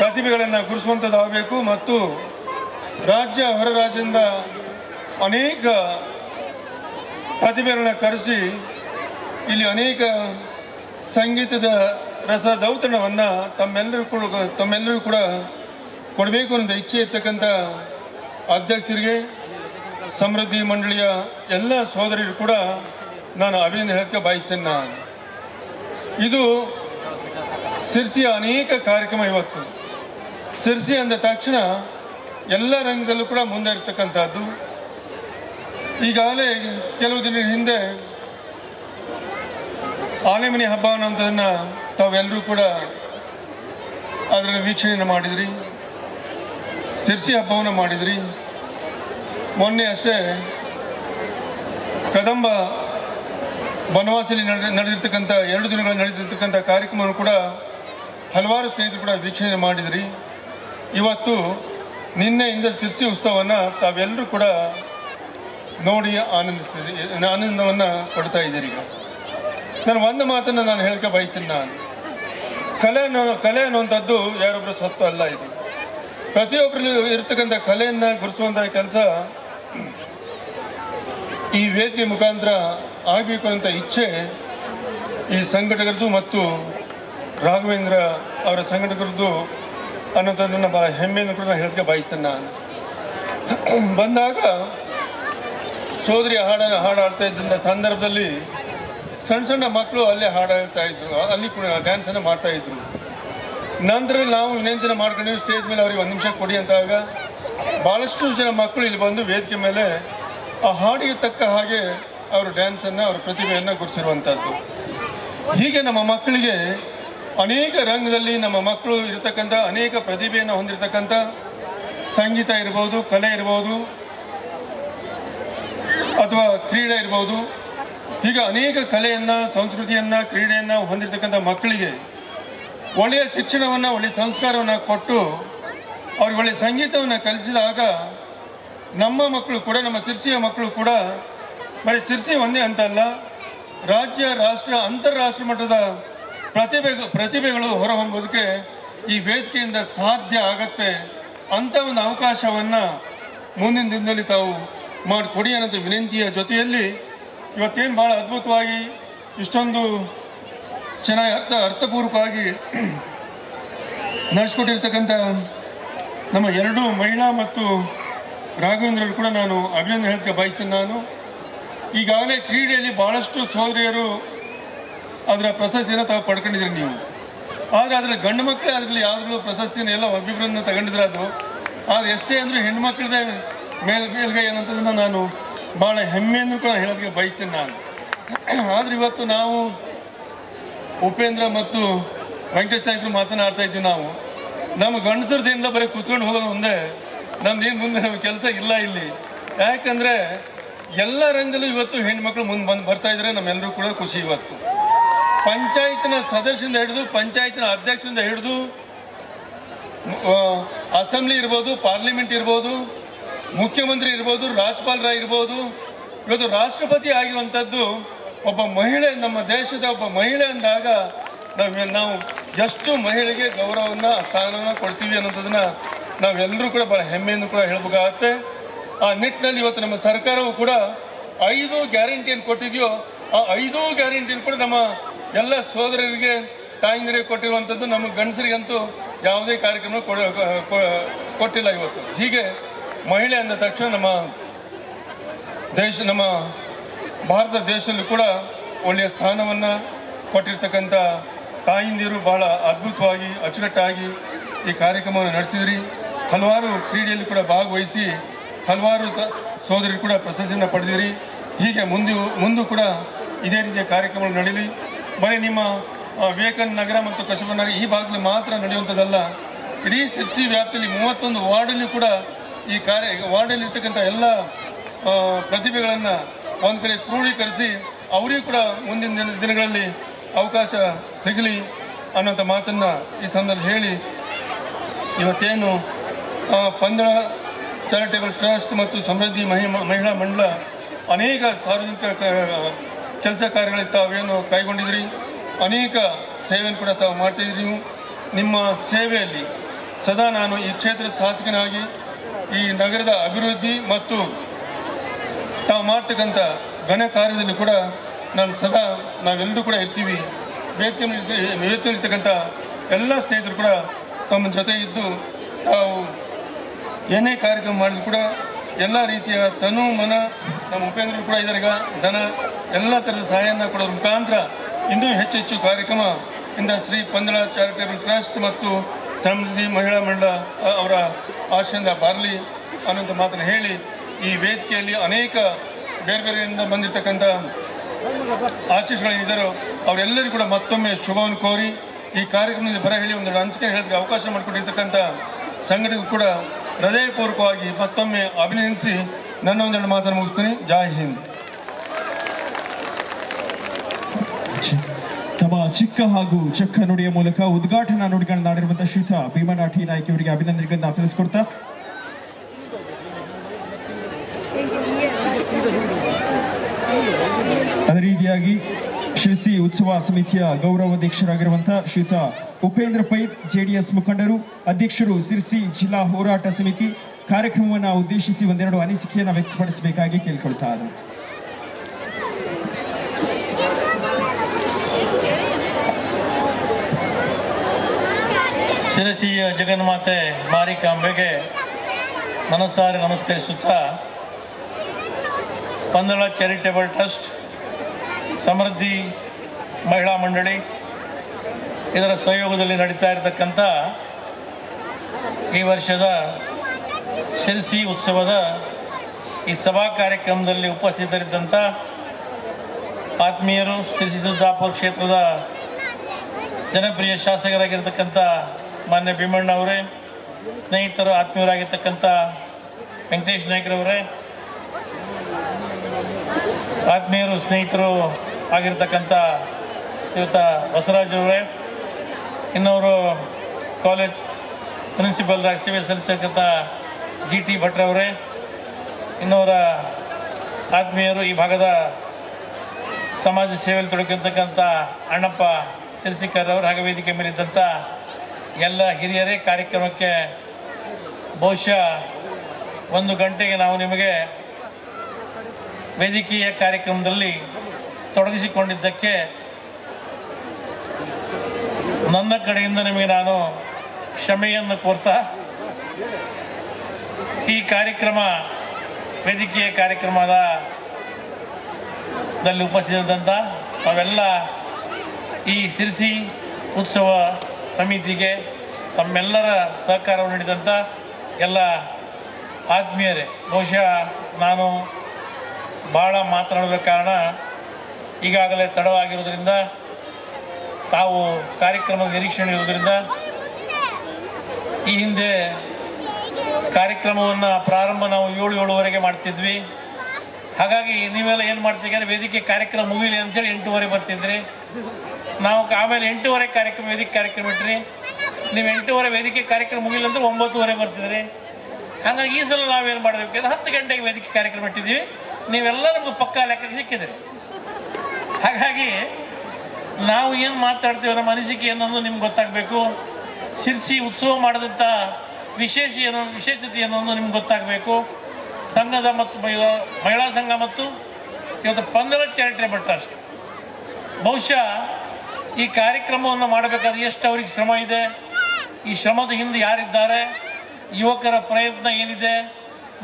ಪ್ರತಿಭೆಗಳನ್ನು ಗುರುಸುವಂಥದ್ದಾಗಬೇಕು ಮತ್ತು ರಾಜ್ಯ ಹೊರ ರಾಜ್ಯದಿಂದ ಅನೇಕ ಪ್ರತಿಭೆಗಳನ್ನು ಕರೆಸಿ ಇಲ್ಲಿ ಅನೇಕ ಸಂಗೀತದ ರಸ ದೌತಣವನ್ನು ತಮ್ಮೆಲ್ಲರೂ ಕೂಡ ತಮ್ಮೆಲ್ಲರೂ ಕೂಡ ಕೊಡಬೇಕು ಅನ್ನೋದು ಇಚ್ಛೆ ಇರ್ತಕ್ಕಂಥ ಅಧ್ಯಕ್ಷರಿಗೆ, ಸಮೃದ್ಧಿ ಮಂಡಳಿಯ ಎಲ್ಲ ಸೋದರಿಗೂ ಕೂಡ ನಾನು ಅಭಿನಂದನೆ ಹೇಳಕ್ಕೆ ಬಯಸ್ತೇನೆ ನಾನು. ಇದು ಸಿರ್ಸಿಯ ಅನೇಕ ಕಾರ್ಯಕ್ರಮ ಇವತ್ತು. ಸಿರ್ಸಿ ಅಂದ ತಕ್ಷಣ ಎಲ್ಲ ರಂಗದಲ್ಲೂ ಕೂಡ ಮುಂದೆ ಇರ್ತಕ್ಕಂಥದ್ದು ಈಗಾಗಲೇ ಕೆಲವು ದಿನ ಹಿಂದೆ ಆಲೆಮನಿ ಹಬ್ಬ ಅನ್ನೋಂಥದ್ದನ್ನು ತಾವೆಲ್ಲರೂ ಕೂಡ ಅದರಲ್ಲಿ ವೀಕ್ಷಣೆಯನ್ನು ಮಾಡಿದ್ರಿ. ಸಿರ್ಸಿ ಹಬ್ಬವನ್ನು ಮಾಡಿದ್ರಿ. ಮೊನ್ನೆ ಅಷ್ಟೇ ಕದಂಬ ಬನವಾಸಿಯಲ್ಲಿ ನಡೆ ನಡೆದಿರ್ತಕ್ಕಂಥ, ಎರಡು ದಿನಗಳು ನಡೆದಿರ್ತಕ್ಕಂಥ ಕಾರ್ಯಕ್ರಮವನ್ನು ಕೂಡ ಹಲವಾರು ಸ್ನೇಹಿತರು ಕೂಡ ವೀಕ್ಷಣೆ ಮಾಡಿದ್ರಿ. ಇವತ್ತು ನಿನ್ನೆಯಿಂದ ಶಿರ್ಸಿ ಉತ್ಸವವನ್ನು ತಾವೆಲ್ಲರೂ ಕೂಡ ನೋಡಿ ಆನಂದಿಸ್ತೀರಿ, ಆನಂದವನ್ನು ಕೊಡ್ತಾ ಇದ್ದೀರಿ ಈಗ. ನಾನು ಒಂದು ಮಾತನ್ನು ನಾನು ಹೇಳಕ್ಕೆ ಬಯಸ್ತೀನಿ ನಾನು. ಕಲೆ ಅನ್ನೋ, ಕಲೆ ಅನ್ನುವಂಥದ್ದು ಯಾರೊಬ್ಬರು ಸತ್ತು ಅಲ್ಲ ಇದು. ಪ್ರತಿಯೊಬ್ಬರಲ್ಲೂ ಇರತಕ್ಕಂಥ ಕಲೆಯನ್ನು ಗುರುಸುವಂಥ ಕೆಲಸ ಈ ವೇದಿಕೆ ಮುಖಾಂತರ ಆಗಬೇಕು ಅಂತ ಇಚ್ಛೆ ಈ ಸಂಘಟಕರದ್ದು ಮತ್ತು ರಾಘವೇಂದ್ರ ಅವರ ಸಂಘಟಕರದ್ದು ಅನ್ನೋದನ್ನು ಬಹಳ ಹೆಮ್ಮೆಯನ್ನು ಕೂಡ ಹೇಳಕ್ಕೆ ಬಯಸ್ತೇನೆ ನಾನು. ಬಂದಾಗ ಸೋದರಿ ಹಾಡ ಹಾಡಾಡ್ತಾ ಇದ್ದಂಥ ಸಂದರ್ಭದಲ್ಲಿ ಸಣ್ಣ ಸಣ್ಣ ಮಕ್ಕಳು ಅಲ್ಲೇ ಹಾಡಾಡ್ತಾ ಇದ್ರು. ಅಲ್ಲಿ ಕೂಡ ಡ್ಯಾನ್ಸನ್ನು ಮಾಡ್ತಾ ನಂತರದಲ್ಲಿ ನಾವು ವಿನಂತಿನ ಮಾಡ್ಕೊಂಡಿವಿ ಸ್ಟೇಜ್ ಮೇಲೆ ಅವ್ರಿಗೆ ಒಂದು ನಿಮಿಷ ಕೊಡಿ ಅಂತಾಗ ಭಾಳಷ್ಟು ಜನ ಮಕ್ಕಳು ಇಲ್ಲಿ ಬಂದು ವೇದಿಕೆ ಮೇಲೆ ಆ ಹಾಡಿಗೆ ತಕ್ಕ ಹಾಗೆ ಅವರು ಡ್ಯಾನ್ಸನ್ನು ಅವರ ಪ್ರತಿಭೆಯನ್ನು ಗುರುತಿರುವಂಥದ್ದು ಹೀಗೆ ನಮ್ಮ ಮಕ್ಕಳಿಗೆ ಅನೇಕ ರಂಗದಲ್ಲಿ ನಮ್ಮ ಮಕ್ಕಳು ಇರತಕ್ಕಂಥ, ಅನೇಕ ಪ್ರತಿಭೆಯನ್ನು ಹೊಂದಿರತಕ್ಕಂಥ ಸಂಗೀತ ಇರ್ಬೋದು, ಕಲೆ ಇರ್ಬೋದು, ಅಥವಾ ಕ್ರೀಡೆ ಇರ್ಬೋದು, ಹೀಗೆ ಅನೇಕ ಕಲೆಯನ್ನು, ಸಂಸ್ಕೃತಿಯನ್ನು, ಕ್ರೀಡೆಯನ್ನು ಹೊಂದಿರತಕ್ಕಂಥ ಮಕ್ಕಳಿಗೆ ಒಳ್ಳೆಯ ಶಿಕ್ಷಣವನ್ನು ಒಳ್ಳೆಯ ಸಂಸ್ಕಾರವನ್ನು ಕೊಟ್ಟು ಅವ್ರಿಗೆ ಒಳ್ಳೆಯ ಸಂಗೀತವನ್ನು ಕಲಿಸಿದಾಗ ನಮ್ಮ ಮಕ್ಕಳು ಕೂಡ, ನಮ್ಮ ಸಿರ್ಸಿಯ ಮಕ್ಕಳು ಕೂಡ ಬರೀ ಸಿರ್ಸಿ ಒಂದೇ ಅಂತಲ್ಲ, ರಾಜ್ಯ, ರಾಷ್ಟ್ರ ಅಂತಾರಾಷ್ಟ್ರ ಮಟ್ಟದ ಪ್ರತಿಭೆ ಪ್ರತಿಭೆಗಳು ಹೊರಹೊಮ್ಮೋದಕ್ಕೆ ಈ ವೇದಿಕೆಯಿಂದ ಸಾಧ್ಯ ಆಗತ್ತೆ ಅಂಥ ಒಂದು ಅವಕಾಶವನ್ನು ಮುಂದಿನ ದಿನದಲ್ಲಿ ತಾವು ಮಾಡಿಕೊಡಿ ಅನ್ನೋದು ವಿನಂತಿಯ ಜೊತೆಯಲ್ಲಿ ಇವತ್ತೇನು ಭಾಳ ಅದ್ಭುತವಾಗಿ ಇಷ್ಟೊಂದು ಚೆನ್ನಾಗಿ ಅರ್ಥ, ಅರ್ಥಪೂರ್ವಕವಾಗಿ ನಡೆಸ್ಕೊಟ್ಟಿರ್ತಕ್ಕಂಥ ನಮ್ಮ ಎರಡೂ ಮಹಿಳಾ ಮತ್ತು ರಾಘವೇಂದ್ರರು ಕೂಡ ನಾನು ಅಭಿನಂದನೆ ಹೇಳಕ್ಕೆ ಬಯಸ್ತೇನೆ ನಾನು. ಈಗಾಗಲೇ ಕ್ರೀಡೆಯಲ್ಲಿ ಭಾಳಷ್ಟು ಸೋದರಿಯರು ಅದರ ಪ್ರಶಸ್ತಿಯನ್ನು ತಾವು ಪಡ್ಕೊಂಡಿದ್ದೀರಿ ನೀವು. ಆದರೆ ಅದರ ಗಂಡು ಮಕ್ಕಳೇ ಅದರಲ್ಲಿ ಯಾವುದ್ರಲ್ಲೂ ಪ್ರಶಸ್ತಿಯನ್ನು ಎಲ್ಲ ಅಭಿಪ್ರಾಯ ತಗೊಂಡಿದ್ರೆ ಅದು. ಆದರೆ ಎಷ್ಟೇ ಅಂದರೂ ಹೆಣ್ಮಕ್ಳದೇ ಮೇಲ್, ಮೇಲ್ಗೈ ಅನ್ನೋಂಥದ್ದನ್ನು ನಾನು ಭಾಳ ಹೆಮ್ಮೆಯನ್ನು ಕೂಡ ಹೇಳೋದಕ್ಕೆ ಬಯಸ್ತೇನೆ ನಾನು. ಆದರೆ ಇವತ್ತು ನಾವು ಉಪೇಂದ್ರ ಮತ್ತು ವೆಂಕಟೇಶ್ ನಾಯ್ಕರು ಮಾತನಾಡ್ತಾ ಇದ್ವಿ ನಾವು. ನಮ್ಮ ಗಂಡಸರದಿಂದ ಬರೀ ಕೂತ್ಕೊಂಡು ಹೋಗೋದು ಒಂದೇ. ನಮ್ದೇನು ಮುಂದೆ ನಮ್ಮ ಕೆಲಸ ಇಲ್ಲ ಇಲ್ಲಿ. ಯಾಕಂದರೆ ಎಲ್ಲ ರಂಗದಲ್ಲೂ ಇವತ್ತು ಹೆಣ್ಮಕ್ಳು ಮುಂದೆ ಬಂದು ಬರ್ತಾ ಇದ್ರೆ ನಮ್ಮೆಲ್ಲರೂ ಕೂಡ ಖುಷಿ ಇವತ್ತು. ಪಂಚಾಯತ್ನ ಸದಸ್ಯರಿಂದ ಹಿಡಿದು, ಪಂಚಾಯತ್ನ ಅಧ್ಯಕ್ಷರಿಂದ ಹಿಡಿದು ಅಸೆಂಬ್ಲಿ ಇರ್ಬೋದು, ಪಾರ್ಲಿಮೆಂಟ್ ಇರ್ಬೋದು, ಮುಖ್ಯಮಂತ್ರಿ ಇರ್ಬೋದು ರಾಜ್ಯಪಾಲರ ಇರ್ಬೋದು, ಇವತ್ತು ರಾಷ್ಟ್ರಪತಿ ಆಗಿರುವಂಥದ್ದು ಒಬ್ಬ ಮಹಿಳೆ, ನಮ್ಮ ದೇಶದ ಒಬ್ಬ ಮಹಿಳೆ ಅಂದಾಗ ನಾವು ನಾವು ಎಷ್ಟು ಮಹಿಳೆಗೆ ಗೌರವವನ್ನು ಸ್ಥಾನವನ್ನ ಕೊಡ್ತೀವಿ ಅನ್ನೋದನ್ನ ನಾವೆಲ್ಲರೂ ಕೂಡ ಭಾಳ ಹೆಮ್ಮೆಯನ್ನು ಕೂಡ ಹೇಳ್ಬೇಕಾಗತ್ತೆ. ಆ ನಿಟ್ಟಿನಲ್ಲಿ ಇವತ್ತು ನಮ್ಮ ಸರ್ಕಾರವು ಕೂಡ ಐದು ಗ್ಯಾರಂಟಿಯನ್ನು ಕೊಟ್ಟಿದೆಯೋ, ಆ ಐದು ಗ್ಯಾರಂಟಿಯನ್ನು ಕೂಡ ನಮ್ಮ ಎಲ್ಲ ಸೋದರರಿಗೆ, ತಾಯಂದಿರಿಗೆ ಕೊಟ್ಟಿರುವಂಥದ್ದು ನಮ್ಮ ಗಂಡಸರಿಗಂತೂ ಯಾವುದೇ ಕಾರ್ಯಕ್ರಮ ಕೊಟ್ಟಿಲ್ಲ ಇವತ್ತು. ಹೀಗೆ ಮಹಿಳೆ ಅಂದ ತಕ್ಷಣ ನಮ್ಮ ದೇಶ, ನಮ್ಮ ಭಾರತ ದೇಶದಲ್ಲೂ ಕೂಡ ಒಳ್ಳೆಯ ಸ್ಥಾನವನ್ನು ಕೊಟ್ಟಿರ್ತಕ್ಕಂಥ ತಾಯಿಂದಿರು ಬಹಳ ಅದ್ಭುತವಾಗಿ, ಅಚ್ಚುಕಟ್ಟಾಗಿ ಈ ಕಾರ್ಯಕ್ರಮವನ್ನು ನಡೆಸಿದ್ರಿ. ಹಲವಾರು ಕ್ರೀಡೆಯಲ್ಲಿ ಕೂಡ ಭಾಗವಹಿಸಿ, ಹಲವಾರು ಸೋದರಿ ಕೂಡ ಪ್ರಶಸ್ತಿಯನ್ನು ಪಡೆದಿರಿ. ಹೀಗೆ ಮುಂದೆ, ಮುಂದೂ ಕೂಡ ಇದೇ ರೀತಿಯ ಕಾರ್ಯಕ್ರಮಗಳು ನಡೀಲಿ. ಬರೀ ನಿಮ್ಮ ವಿವೇಕನ್ ನಗರ ಮತ್ತು ಕಸಬ ನಗರ ಈ ಭಾಗದಲ್ಲಿ ಮಾತ್ರ ನಡೆಯುವಂಥದ್ದಲ್ಲ. ಇಡೀ ಸಿರ್ಸಿ ವ್ಯಾಪ್ತಿಯಲ್ಲಿ ಮೂವತ್ತೊಂದು ವಾರ್ಡಲ್ಲಿ ಕೂಡ ಈ ಕಾರ್ಯ ವಾರ್ಡಲ್ಲಿರ್ತಕ್ಕಂಥ ಎಲ್ಲ ಪ್ರತಿಭೆಗಳನ್ನು ಒಂದು ಕಡೆ ಕ್ರೋಢೀಕರಿಸಿ ಅವರಿಗೂ ಕೂಡ ಮುಂದಿನ ದಿನ ದಿನಗಳಲ್ಲಿ ಅವಕಾಶ ಸಿಗಲಿ ಅನ್ನೋಂಥ ಮಾತನ್ನು ಈ ಸಂದರ್ಭದಲ್ಲಿ ಹೇಳಿ ಇವತ್ತೇನು ಪಂದಳ ಚಾರಿಟೇಬಲ್ ಟ್ರಸ್ಟ್ ಮತ್ತು ಸಮೃದ್ಧಿ ಮಹಿ ಮಹಿಳಾ ಮಂಡಳ ಅನೇಕ ಸಾರ್ವಜನಿಕ ಕೆಲಸ ಕಾರ್ಯಗಳಿಗೆ ತಾವೇನು ಕೈಗೊಂಡಿದ್ರಿ? ಅನೇಕ ಸೇವೆಯನ್ನು ಕೂಡ ತಾವು ಮಾಡ್ತಿದ್ದೀರಿ. ನೀವು ನಿಮ್ಮ ಸೇವೆಯಲ್ಲಿ ಸದಾ ನಾನು ಈ ಕ್ಷೇತ್ರದ ಶಾಸಕನಾಗಿ ಈ ನಗರದ ಅಭಿವೃದ್ಧಿ ಮತ್ತು ತಾವು ಮಾಡ್ತಕ್ಕಂಥ ಘನ ಕಾರ್ಯದಲ್ಲಿ ಕೂಡ ನಾನು ಸದಾ ನಾವೆಲ್ಲರೂ ಕೂಡ ಇರ್ತೀವಿ. ವೇದಿಕೆ ಮೇಲೆ- ವೇದಿಕೆ ಇರ್ತಕ್ಕಂಥ ಎಲ್ಲ ಸ್ನೇಹಿತರು ಕೂಡ ತಮ್ಮ ಜೊತೆ ಇದ್ದು ತಾವು ಏನೇ ಕಾರ್ಯಕ್ರಮ ಮಾಡಿದ್ರು ಕೂಡ ಎಲ್ಲ ರೀತಿಯ ತನು, ಮನ ನಮ್ಮ ಉಪೇಂದ್ರ ಕೂಡ ಇದ್ದಾರೆ. ಈಗ ಧನ ಎಲ್ಲ ಥರದ ಸಹಾಯನ ಕೊಡೋದ್ರ ಮುಖಾಂತರ ಇನ್ನೂ ಹೆಚ್ಚು ಹೆಚ್ಚು ಕಾರ್ಯಕ್ರಮ ಇಂದ ಶ್ರೀ ಪಂದಳ ಚಾರಿಟೇಬಲ್ ಟ್ರಸ್ಟ್ ಮತ್ತು ಸಮೃದ್ಧಿ ಮಹಿಳಾ ಮಂಡಳ ಅವರ ಆಶಯದಿಂದ ಬರಲಿ ಅನ್ನೋಂಥ ಮಾತನ್ನು ಹೇಳಿ ಈ ವೇದಿಕೆಯಲ್ಲಿ ಅನೇಕ ಬೇರೆ ಬೇರೆಯಿಂದ ಬಂದಿರತಕ್ಕಂಥ ಆಶೀಸ್ಗಳೇನಿದ್ದಾರೋ ಅವರೆಲ್ಲರಿಗೂ ಕೂಡ ಮತ್ತೊಮ್ಮೆ ಶುಭವನ್ನು ಕೋರಿ ಈ ಕಾರ್ಯಕ್ರಮದಲ್ಲಿ ಬರ ಹೇಳಿ ಒಂದು ಹಂಚಿಕೆ ಹೇಳೋದಕ್ಕೆ ಅವಕಾಶ ಮಾಡಿಕೊಟ್ಟಿರ್ತಕ್ಕಂಥ ಸಂಘಟನೆಗೂ ಕೂಡ ಹೃದಯಪೂರ್ವಕವಾಗಿ ಮತ್ತೊಮ್ಮೆ ಅಭಿನಂದಿಸಿ ನನ್ನ ಒಂದೆರಡು ಮಾತನ್ನು ಮುಗಿಸ್ತೀನಿ. ಜಾಯ್ ಹಿಂದ್. ತಮ್ಮ ಚಿಕ್ಕ ಹಾಗೂ ಚಕ್ಕ ನುಡಿಯ ಮೂಲಕ ಉದ್ಘಾಟನಾ ನುಡಿಗಳನ್ನಾಡಿರುವಂತಹ ಶ್ರೀತ ಭೀಮನಾಠಿ ನಾಯ್ಕ ಅವರಿಗೆ ಅಭಿನಂದನೆಗಳನ್ನ ತಿಳಿಸ್ಕೊಡ್ತಾ ಅದೇ ರೀತಿಯಾಗಿ ಶಿರ್ಸಿ ಉತ್ಸವ ಸಮಿತಿಯ ಗೌರವಾಧ್ಯಕ್ಷರಾಗಿರುವಂತಹ ಶ್ರೀಯುತ ಉಪೇಂದ್ರ ಪೈ ಜೆಡಿಎಸ್ ಮುಖಂಡರು, ಅಧ್ಯಕ್ಷರು ಶಿರಸಿ ಜಿಲ್ಲಾ ಹೋರಾಟ ಸಮಿತಿ ಕಾರ್ಯಕ್ರಮವನ್ನು ಉದ್ದೇಶಿಸಿ ಒಂದೆರಡು ಅನಿಸಿಕೆಯನ್ನು ವ್ಯಕ್ತಪಡಿಸಬೇಕಾಗಿ ಕೇಳ್ಕೊಳ್ತಾ ಇದ್ದಾರೆ ಶಿರಸಿಯ ಜಗನ್ಮಾತೆ ಮಾರಿಕಾಂಬೆಗೆ ಮನಸಾರೆ ನಮಸ್ಕರಿಸುತ್ತಾ ಪಂದಳ ಚಾರಿಟೇಬಲ್ ಟ್ರಸ್ಟ್ ಸಮೃದ್ಧಿ ಮಹಿಳಾ ಮಂಡಳಿ ಇದರ ಸಹಯೋಗದಲ್ಲಿ ನಡೀತಾ ಇರತಕ್ಕಂಥ ಈ ವರ್ಷದ ಶಿರಸಿ ಉತ್ಸವದ ಈ ಸಭಾ ಕಾರ್ಯಕ್ರಮದಲ್ಲಿ ಉಪಸ್ಥಿತರಿದ್ದಂಥ ಆತ್ಮೀಯರು ಶಿರಸಿ ಸುದ್ದಾಪುರ ಕ್ಷೇತ್ರದ ಜನಪ್ರಿಯ ಶಾಸಕರಾಗಿರ್ತಕ್ಕಂಥ ಮಾನ್ಯ ಭೀಮಣ್ಣ ಅವರೇ, ಸ್ನೇಹಿತರು, ಆತ್ಮೀಯರಾಗಿರ್ತಕ್ಕಂಥ ವೆಂಕಟೇಶ್ ನಾಯ್ಕರವರೇ, ಆತ್ಮೀಯರು, ಸ್ನೇಹಿತರು ಆಗಿರ್ತಕ್ಕಂಥ ಶ್ರೀಯುತ ಬಸವರಾಜ್ ಅವರೇ ಇನ್ನವರು ಕಾಲೇಜ್ ಪ್ರಿನ್ಸಿಪಲ್ರಾಗಿ ಸೇವೆ ಸಲ್ಲಿಸ್ತಕ್ಕಂಥ ಜಿ ಟಿ ಭಟ್ರವರೇ ಇನ್ನವರ ಆತ್ಮೀಯರು ಈ ಭಾಗದ ಸಮಾಜ ಸೇವೆಯಲ್ಲಿ ತೊಡಗಿರ್ತಕ್ಕಂಥ ಅಣ್ಣಪ್ಪ ಅವರು ಹಾಗೆ ವೇದಿಕೆ ಮೇಲಿದ್ದಂಥ ಎಲ್ಲ ಹಿರಿಯರೇ, ಕಾರ್ಯಕ್ರಮಕ್ಕೆ ಬಹುಶಃ ಒಂದು ಗಂಟೆಗೆ ನಾವು ನಿಮಗೆ ವೇದಿಕೆಯ ಕಾರ್ಯಕ್ರಮದಲ್ಲಿ ತೊಡಗಿಸಿಕೊಂಡಿದ್ದಕ್ಕೆ ನನ್ನ ಕಡೆಯಿಂದ ನಿಮಗೆ ನಾನು ಕ್ಷಮೆಯನ್ನು ಕೋರ್ತಾ, ಈ ಕಾರ್ಯಕ್ರಮ, ವೇದಿಕೆಯ ಕಾರ್ಯಕ್ರಮದ ದಲ್ಲಿ ಉಪಸ್ಥಿತದಂಥ ತಾವೆಲ್ಲ ಈ ಸಿರಿಸಿ ಉತ್ಸವ ಸಮಿತಿಗೆ ತಮ್ಮೆಲ್ಲರ ಸಹಕಾರವನ್ನು ನೀಡಿದಂಥ ಎಲ್ಲ ಆತ್ಮೀಯರೇ. ಬಹುಶಃ ನಾನು ಭಾಳ ಮಾತನಾಡಲು ಕಾರಣ ಈಗಾಗಲೇ ತಡವಾಗಿರೋದ್ರಿಂದ ತಾವು ಕಾರ್ಯಕ್ರಮದ ನಿರೀಕ್ಷಣೆ ಇರೋದ್ರಿಂದ ಈ ಹಿಂದೆ ಕಾರ್ಯಕ್ರಮವನ್ನು ಪ್ರಾರಂಭ ನಾವು ಏಳು ಏಳುವರೆಗೆ ಮಾಡ್ತಿದ್ವಿ. ಹಾಗಾಗಿ ನೀವೆಲ್ಲ ಏನು ಮಾಡ್ತೀವಿ ಅಂದ್ರೆ ವೇದಿಕೆ ಕಾರ್ಯಕ್ರಮ ಮುಗಿಲಿ ಅಂತೇಳಿ ಎಂಟೂವರೆ ಬರ್ತಿದ್ರಿ. ನಾವು ಆಮೇಲೆ ಎಂಟೂವರೆ ಕಾರ್ಯಕ್ರಮ, ವೇದಿಕೆ ಕಾರ್ಯಕ್ರಮ ಇಟ್ರಿ. ನೀವು ಎಂಟೂವರೆ ವೇದಿಕೆ ಕಾರ್ಯಕ್ರಮ ಮುಗಿಲ್ಲ ಅಂದ್ರೆ ಒಂಬತ್ತುವರೆ ಬರ್ತಿದ್ರಿ. ಹಾಗಾಗಿ ಈ ಸಲ ನಾವೇನು ಮಾಡಬೇಕು ಅಂದ್ರೆ ಹತ್ತು ಗಂಟೆಗೆ ವೇದಿಕೆ ಕಾರ್ಯಕ್ರಮ ಇಟ್ಟಿದ್ದೀವಿ. ನೀವೆಲ್ಲ ನಮಗೆ ಪಕ್ಕಾ ಲೆಕ್ಕಕ್ಕೆ ಸಿಕ್ಕಿದ್ರಿ. ಹಾಗಾಗಿ ನಾವು ಏನು ಮಾತಾಡ್ತೀವಿ ನಮ್ಮ ಅನಿಸಿಕೆ ಏನೋ ನಿಮ್ಗೆ ಗೊತ್ತಾಗಬೇಕು? ಶಿರ್ಸಿ ಉತ್ಸವ ಮಾಡಿದಂಥ ವಿಶೇಷ ಏನೋ, ವಿಶೇಷತೆ ಏನೋ ನಿಮ್ಗೆ ಗೊತ್ತಾಗಬೇಕು? ಸಂಘದ ಮತ್ತು ಮಹಿಳಾ ಸಂಘ ಮತ್ತು ಇವತ್ತು ಪಂದಳ ಚಾರಿಟೇಬಲ್ ಟ್ರಸ್ಟ್ ಬಹುಶಃ ಈ ಕಾರ್ಯಕ್ರಮವನ್ನು ಮಾಡಬೇಕಾದ್ರೆ ಎಷ್ಟು ಅವ್ರಿಗೆ ಶ್ರಮ ಇದೆ? ಈ ಶ್ರಮದ ಹಿಂದೆ ಯಾರಿದ್ದಾರೆ? ಯುವಕರ ಪ್ರಯತ್ನ ಏನಿದೆ?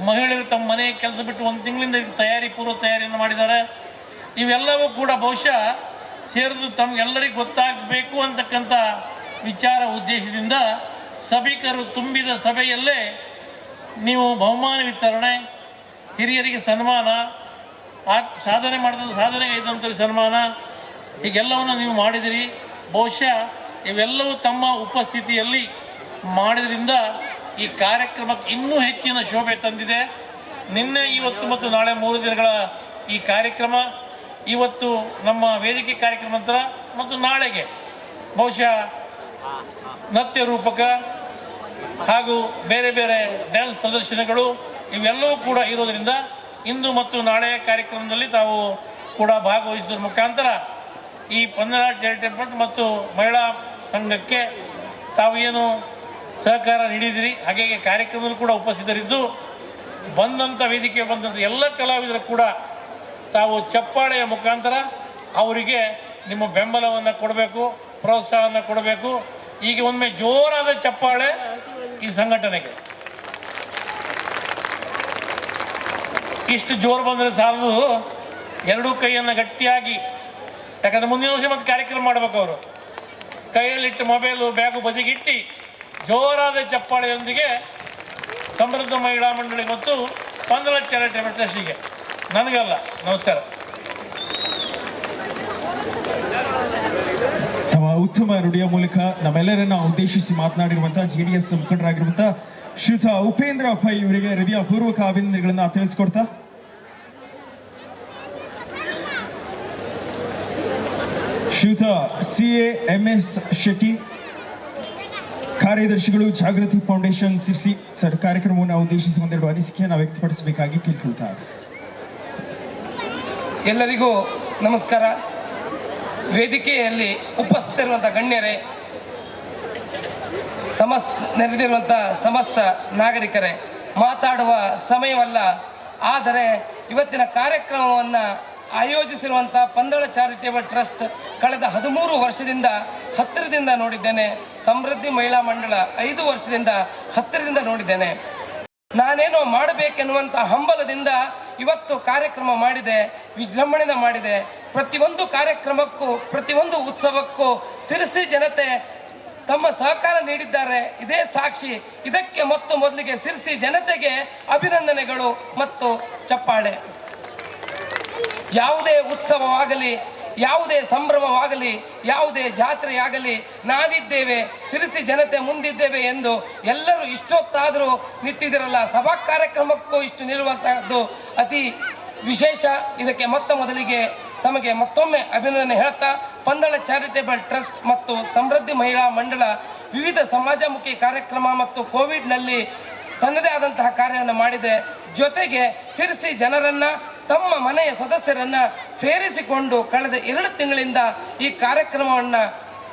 ಮಹಿಳೆಯರು ತಮ್ಮ ಮನೆ ಕೆಲಸ ಬಿಟ್ಟು ಒಂದು ತಿಂಗಳಿಂದ ತಯಾರಿ, ಪೂರ್ವ ತಯಾರಿಯನ್ನು ಮಾಡಿದ್ದಾರೆ. ಇವೆಲ್ಲವೂ ಕೂಡ ಬಹುಶಃ ಸೇರಿದು ತಮಗೆಲ್ಲರಿಗೂ ಗೊತ್ತಾಗಬೇಕು ಅಂತಕ್ಕಂಥ ವಿಚಾರ ಉದ್ದೇಶದಿಂದ ಸಭಿಕರು ತುಂಬಿದ ಸಭೆಯಲ್ಲೇ ನೀವು ಬಹುಮಾನ ವಿತರಣೆ, ಹಿರಿಯರಿಗೆ ಸನ್ಮಾನ ಆ ಸಾಧನೆ ಮಾಡಿದ ಸಾಧನೆಗೆ ಇದ್ದಂಥವ್ರಿಗೆ ಸನ್ಮಾನ, ಹೀಗೆಲ್ಲವನ್ನು ನೀವು ಮಾಡಿದಿರಿ. ಬಹುಶಃ ಇವೆಲ್ಲವೂ ತಮ್ಮ ಉಪಸ್ಥಿತಿಯಲ್ಲಿ ಮಾಡಿದ್ರಿಂದ ಈ ಕಾರ್ಯಕ್ರಮಕ್ಕೆ ಇನ್ನೂ ಹೆಚ್ಚಿನ ಶೋಭೆ ತಂದಿದೆ. ನಿನ್ನೆ, ಇವತ್ತು ಮತ್ತು ನಾಳೆ ಮೂರು ದಿನಗಳ ಈ ಕಾರ್ಯಕ್ರಮ. ಇವತ್ತು ನಮ್ಮ ವೇದಿಕೆ ಕಾರ್ಯಕ್ರಮ ನಂತರ ಮತ್ತು ನಾಳೆಗೆ ಬಹುಶಃ ನೃತ್ಯ ರೂಪಕ ಹಾಗೂ ಬೇರೆ ಬೇರೆ ಡ್ಯಾನ್ಸ್ ಪ್ರದರ್ಶನಗಳು ಇವೆಲ್ಲವೂ ಕೂಡ ಇರೋದರಿಂದ ಇಂದು ಮತ್ತು ನಾಳೆಯ ಕಾರ್ಯಕ್ರಮದಲ್ಲಿ ತಾವು ಕೂಡ ಭಾಗವಹಿಸುವ ಮುಖಾಂತರ ಈ ಪಂದಳ ಚಾರಿಟೇಬಲ್ ಮತ್ತು ಮಹಿಳಾ ಸಂಘಕ್ಕೆ ತಾವು ಏನು ಸಹಕಾರ ನೀಡಿದಿರಿ ಹಾಗೆ ಕಾರ್ಯಕ್ರಮದಲ್ಲಿ ಕೂಡ ಉಪಸ್ಥಿತರಿದ್ದು ಬಂದಂಥ ವೇದಿಕೆ ಬಂದಂಥ ಎಲ್ಲ ಕಲಾವಿದರು ಕೂಡ ತಾವು ಚಪ್ಪಾಳೆಯ ಮುಖಾಂತರ ಅವರಿಗೆ ನಿಮ್ಮ ಬೆಂಬಲವನ್ನು ಕೊಡಬೇಕು, ಪ್ರೋತ್ಸಾಹವನ್ನು ಕೊಡಬೇಕು. ಈಗ ಒಮ್ಮೆ ಜೋರಾದ ಚಪ್ಪಾಳೆ ಈ ಸಂಘಟನೆಗೆ. ಇಷ್ಟು ಜೋರು ಬಂದರೆ ಸಾಲದು ಎರಡೂ ಕೈಯನ್ನು ಗಟ್ಟಿಯಾಗಿ, ಯಾಕಂದ್ರೆ ಮುಂದಿನ ವರ್ಷ ಮತ್ತೆ ಕಾರ್ಯಕ್ರಮ ಮಾಡಬೇಕು ಅವರು. ಕೈಯಲ್ಲಿಟ್ಟು ಮೊಬೈಲು, ಬ್ಯಾಗು ಬದಿಗಿಟ್ಟು ಜೋರಾದ ಚಪ್ಪಾಳೆಯೊಂದಿಗೆ ಸಮೃದ್ಧ ಮಹಿಳಾ ಮಂಡಳಿ ಮತ್ತು ಲಕ್ಷ ಚಾರಿಟೇಬಲ್ ಟ್ರಸ್ಟಿಗೆ ನನಗಲ್ಲ ನಮಸ್ಕಾರ ತಮ್ಮ ಉತ್ತಮ ನುಡಿಯ ಮೂಲಕ ನಮ್ಮೆಲ್ಲರನ್ನ ಉದ್ದೇಶಿಸಿ ಮಾತನಾಡಿರುವಂತಹ ಜೆಡಿಎಸ್ ಮುಖಂಡರಾಗಿರುವಂತಹ ಶ್ರೀತ ಉಪೇಂದ್ರ ಪೈ ಇವರಿಗೆ ಹೃದಯ ಪೂರ್ವಕ ಅಭಿನಂದನೆಗಳನ್ನ ತಿಳಿಸ್ಕೊಡ್ತಾ ಶ್ರೀತ ಸಿ ಎಂ ಎಸ್ ಶೆಟ್ಟಿ, ಕಾರ್ಯದರ್ಶಿಗಳು ಜಾಗೃತಿ ಫೌಂಡೇಶನ್ ಸಿರ್ಸಿ ಸರ್ ಕಾರ್ಯಕ್ರಮವನ್ನು ಉದ್ದೇಶಿಸಿ ಒಂದೆರಡು ಅನಿಸಿಕೆಯನ್ನು ವ್ಯಕ್ತಪಡಿಸಬೇಕಾಗಿ ಕೇಳ್ಕೊಳ್ತಾ. ಎಲ್ಲರಿಗೂ ನಮಸ್ಕಾರ. ವೇದಿಕೆಯಲ್ಲಿ ಉಪಸ್ಥಿತರಿರುವಂಥ ಗಣ್ಯರೇ ಸಮಸ್ ನೆರೆದಿರುವಂಥ ಸಮಸ್ತ ನಾಗರಿಕರೇ, ಮಾತಾಡುವ ಸಮಯವಲ್ಲ, ಆದರೆ ಇವತ್ತಿನ ಕಾರ್ಯಕ್ರಮವನ್ನು ಆಯೋಜಿಸಿರುವಂಥ ಪಂದಳ ಚಾರಿಟೇಬಲ್ ಟ್ರಸ್ಟ್ ಕಳೆದ ಹದಿಮೂರು ವರ್ಷದಿಂದ ಹತ್ತಿರದಿಂದ ನೋಡಿದ್ದೇನೆ. ಸಮೃದ್ಧಿ ಮಹಿಳಾ ಮಂಡಳ ಐದು ವರ್ಷದಿಂದ ಹತ್ತಿರದಿಂದ ನೋಡಿದ್ದೇನೆ. ನಾನೇನೋ ಮಾಡಬೇಕೆನ್ನುವಂಥ ಹಂಬಲದಿಂದ ಇವತ್ತು ಕಾರ್ಯಕ್ರಮ ಮಾಡಿದೆ, ವಿಜೃಂಭಣೆಯಿಂದ ಮಾಡಿದೆ. ಪ್ರತಿಯೊಂದು ಕಾರ್ಯಕ್ರಮಕ್ಕೂ, ಪ್ರತಿಯೊಂದು ಉತ್ಸವಕ್ಕೂ ಸಿರಿಸಿ ಜನತೆ ತಮ್ಮ ಸಹಕಾರ ನೀಡಿದ್ದಾರೆ. ಇದೇ ಸಾಕ್ಷಿ. ಇದಕ್ಕೆ ಮತ್ತು ಮೊದಲಿಗೆ ಸಿರಿಸಿ ಜನತೆಗೆ ಅಭಿನಂದನೆಗಳು ಮತ್ತು ಚಪ್ಪಾಳೆ. ಯಾವುದೇ ಉತ್ಸವವಾಗಲಿ ಯಾವುದೇ ಸಂಭ್ರಮವಾಗಲಿ, ಯಾವುದೇ ಜಾತ್ರೆಯಾಗಲಿ, ನಾವಿದ್ದೇವೆ, ಸಿರಿಸಿ ಜನತೆ ಮುಂದಿದ್ದೇವೆ ಎಂದು ಎಲ್ಲರೂ ಇಷ್ಟೊತ್ತಾದರೂ ನಿಂತಿದ್ದಿರಲ್ಲ. ಸಭಾ ಕಾರ್ಯಕ್ರಮಕ್ಕೂ ಇಷ್ಟು ನಿಲ್ಲುವಂತಹದ್ದು ಅತಿ ವಿಶೇಷ. ಇದಕ್ಕೆ ಮೊತ್ತ ಮೊದಲಿಗೆ ತಮಗೆ ಮತ್ತೊಮ್ಮೆ ಅಭಿನಂದನೆ ಹೇಳ್ತಾ, ಪಂದಳ ಚಾರಿಟೇಬಲ್ ಟ್ರಸ್ಟ್ ಮತ್ತು ಸಮೃದ್ಧಿ ಮಹಿಳಾ ಮಂಡಳ ವಿವಿಧ ಸಮಾಜಮುಖಿ ಕಾರ್ಯಕ್ರಮ ಮತ್ತು ಕೋವಿಡ್ನಲ್ಲಿ ತನ್ನದೇ ಆದಂತಹ ಕಾರ್ಯವನ್ನು ಮಾಡಿದೆ. ಜೊತೆಗೆ ಸಿರಿಸಿ ಜನರನ್ನ ತಮ್ಮ ಮನೆಯ ಸದಸ್ಯರನ್ನ ಸೇರಿಸಿಕೊಂಡು ಕಳೆದ ಎರಡು ತಿಂಗಳಿಂದ ಈ ಕಾರ್ಯಕ್ರಮವನ್ನು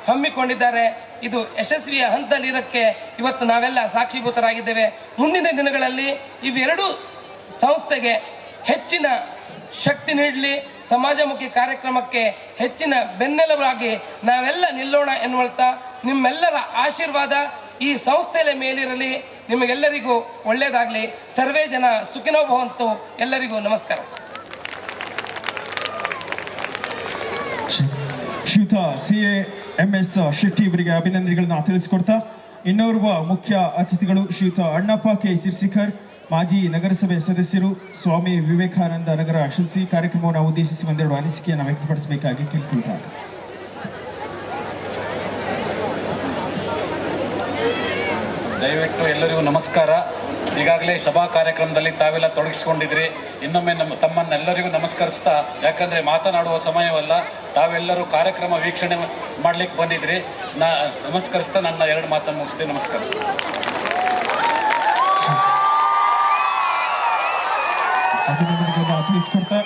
ಹಮ್ಮಿಕೊಂಡಿದ್ದಾರೆ. ಇದು ಯಶಸ್ವಿಯ ಹಂತದಲ್ಲಿರೋಕ್ಕೆ ಇವತ್ತು ನಾವೆಲ್ಲ ಸಾಕ್ಷಿಭೂತರಾಗಿದ್ದೇವೆ. ಮುಂದಿನ ದಿನಗಳಲ್ಲಿ ಇವೆರಡು ಸಂಸ್ಥೆಗೆ ಹೆಚ್ಚಿನ ಶಕ್ತಿ ನೀಡಲಿ. ಸಮಾಜಮುಖಿ ಕಾರ್ಯಕ್ರಮಕ್ಕೆ ಹೆಚ್ಚಿನ ಬೆನ್ನೆಲುಬಾಗಿ ನಾವೆಲ್ಲ ನಿಲ್ಲೋಣ ಎನ್ನುವಂಥ ನಿಮ್ಮೆಲ್ಲರ ಆಶೀರ್ವಾದ ಈ ಸಂಸ್ಥೆಯ ಮೇಲಿರಲಿ. ನಿಮಗೆಲ್ಲರಿಗೂ ಒಳ್ಳೆಯದಾಗಲಿ. ಸರ್ವೇ ಜನ ಸುಖಿನೋ ಭವಂತು. ಎಲ್ಲರಿಗೂ ನಮಸ್ಕಾರ. Shriyuta C A M S Shetty ಇವರಿಗೆ ಅಭಿನಂದನೆಗಳನ್ನ ತಿಳಿಸಿಕೊಡ್ತಾ ಇನ್ನೋರ್ವ ಮುಖ್ಯ ಅತಿಥಿಗಳು ಶ್ರೀಯುತ ಅಣ್ಣಪ್ಪ ಕೆ ಸಿರ್ಸಿಖರ್, ಮಾಜಿ ನಗರಸಭೆ ಸದಸ್ಯರು ಸ್ವಾಮಿ ವಿವೇಕಾನಂದ ನಗರ ಶಿಲ್ಸಿ ಕಾರ್ಯಕ್ರಮವನ್ನು ಉದ್ದೇಶಿಸಿ ಒಂದೆರಡು ಅನಿಸಿಕೆಯನ್ನು ವ್ಯಕ್ತಪಡಿಸಬೇಕಾಗಿ ಕೇಳ್ಕೊಳ್ತಾರೆ ದಯವಿಟ್ಟು ಎಲ್ಲರಿಗೂ ನಮಸ್ಕಾರ. ಈಗಾಗಲೇ ಸಭಾ ಕಾರ್ಯಕ್ರಮದಲ್ಲಿ ತಾವೆಲ್ಲ ತೊಡಗಿಸ್ಕೊಂಡಿದ್ರಿ. ಇನ್ನೊಮ್ಮೆ ನಮ್ಮ ತಮ್ಮನ್ನೆಲ್ಲರಿಗೂ ನಮಸ್ಕರಿಸ್ತಾ, ಯಾಕಂದರೆ ಮಾತನಾಡುವ ಸಮಯವಲ್ಲ, ತಾವೆಲ್ಲರೂ ಕಾರ್ಯಕ್ರಮ ವೀಕ್ಷಣೆ ಮಾಡಲಿಕ್ಕೆ ಬಂದಿದ್ರಿ. ನಾ ನಮಸ್ಕರಿಸ್ತಾ ನನ್ನ ಎರಡು ಮಾತನ್ನು ಮುಗಿಸ್ತೀನಿ ನಮಸ್ಕಾರ. ತಿಳಿಸ್ಕೊಡ್ತಾ,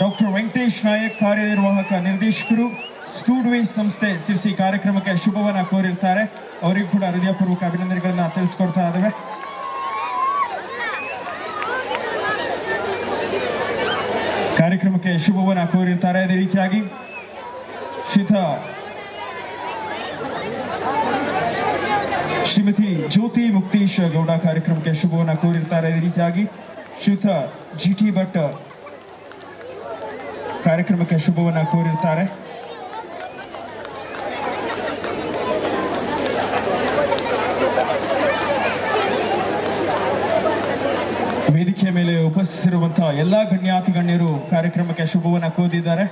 ಡಾಕ್ಟರ್ ವೆಂಕಟೇಶ್ ನಾಯಕ್ ಕಾರ್ಯನಿರ್ವಾಹಕ ನಿರ್ದೇಶಕರು ಸ್ಕೂಡ್ವೇಸ್ ಸಂಸ್ಥೆ ಸಿರ್ಸಿ ಕಾರ್ಯಕ್ರಮಕ್ಕೆ ಶುಭವನ್ನು ಕೋರಿರ್ತಾರೆ. ಅವರಿಗೂ ಕೂಡ ಹೃದಯಪೂರ್ವಕ ಅಭಿನಂದನೆಗಳನ್ನು ತಿಳಿಸ್ಕೊಡ್ತಾ ಇದ್ದೇವೆ. ಕಾರ್ಯಕ್ರಮಕ್ಕೆ ಶುಭವನ್ನು ಕೋರಿರ್ತಾರೆ ಅದೇ ರೀತಿಯಾಗಿ ಶ್ರೀತ ಶ್ರೀಮತಿ ಜ್ಯೋತಿ ಮುಕ್ತೀಶ್ ಗೌಡ ಕಾರ್ಯಕ್ರಮಕ್ಕೆ ಶುಭವನ್ನ ಕೋರಿರ್ತಾರೆ ಅದೇ ರೀತಿಯಾಗಿ ಶ್ರೀತ ಜಿ ಭಟ್ ಕಾರ್ಯಕ್ರಮಕ್ಕೆ ಶುಭವನ್ನ ಕೋರಿರ್ತಾರೆ ವೇದಿಕೆಯ ಮೇಲೆ ಉಪಸ್ಥಿಸಿರುವಂತಹ ಎಲ್ಲಾ ಗಣ್ಯಾತಿ ಗಣ್ಯರು ಕಾರ್ಯಕ್ರಮಕ್ಕೆ ಶುಭವನ್ನು ಕೋದಿದ್ದಾರೆ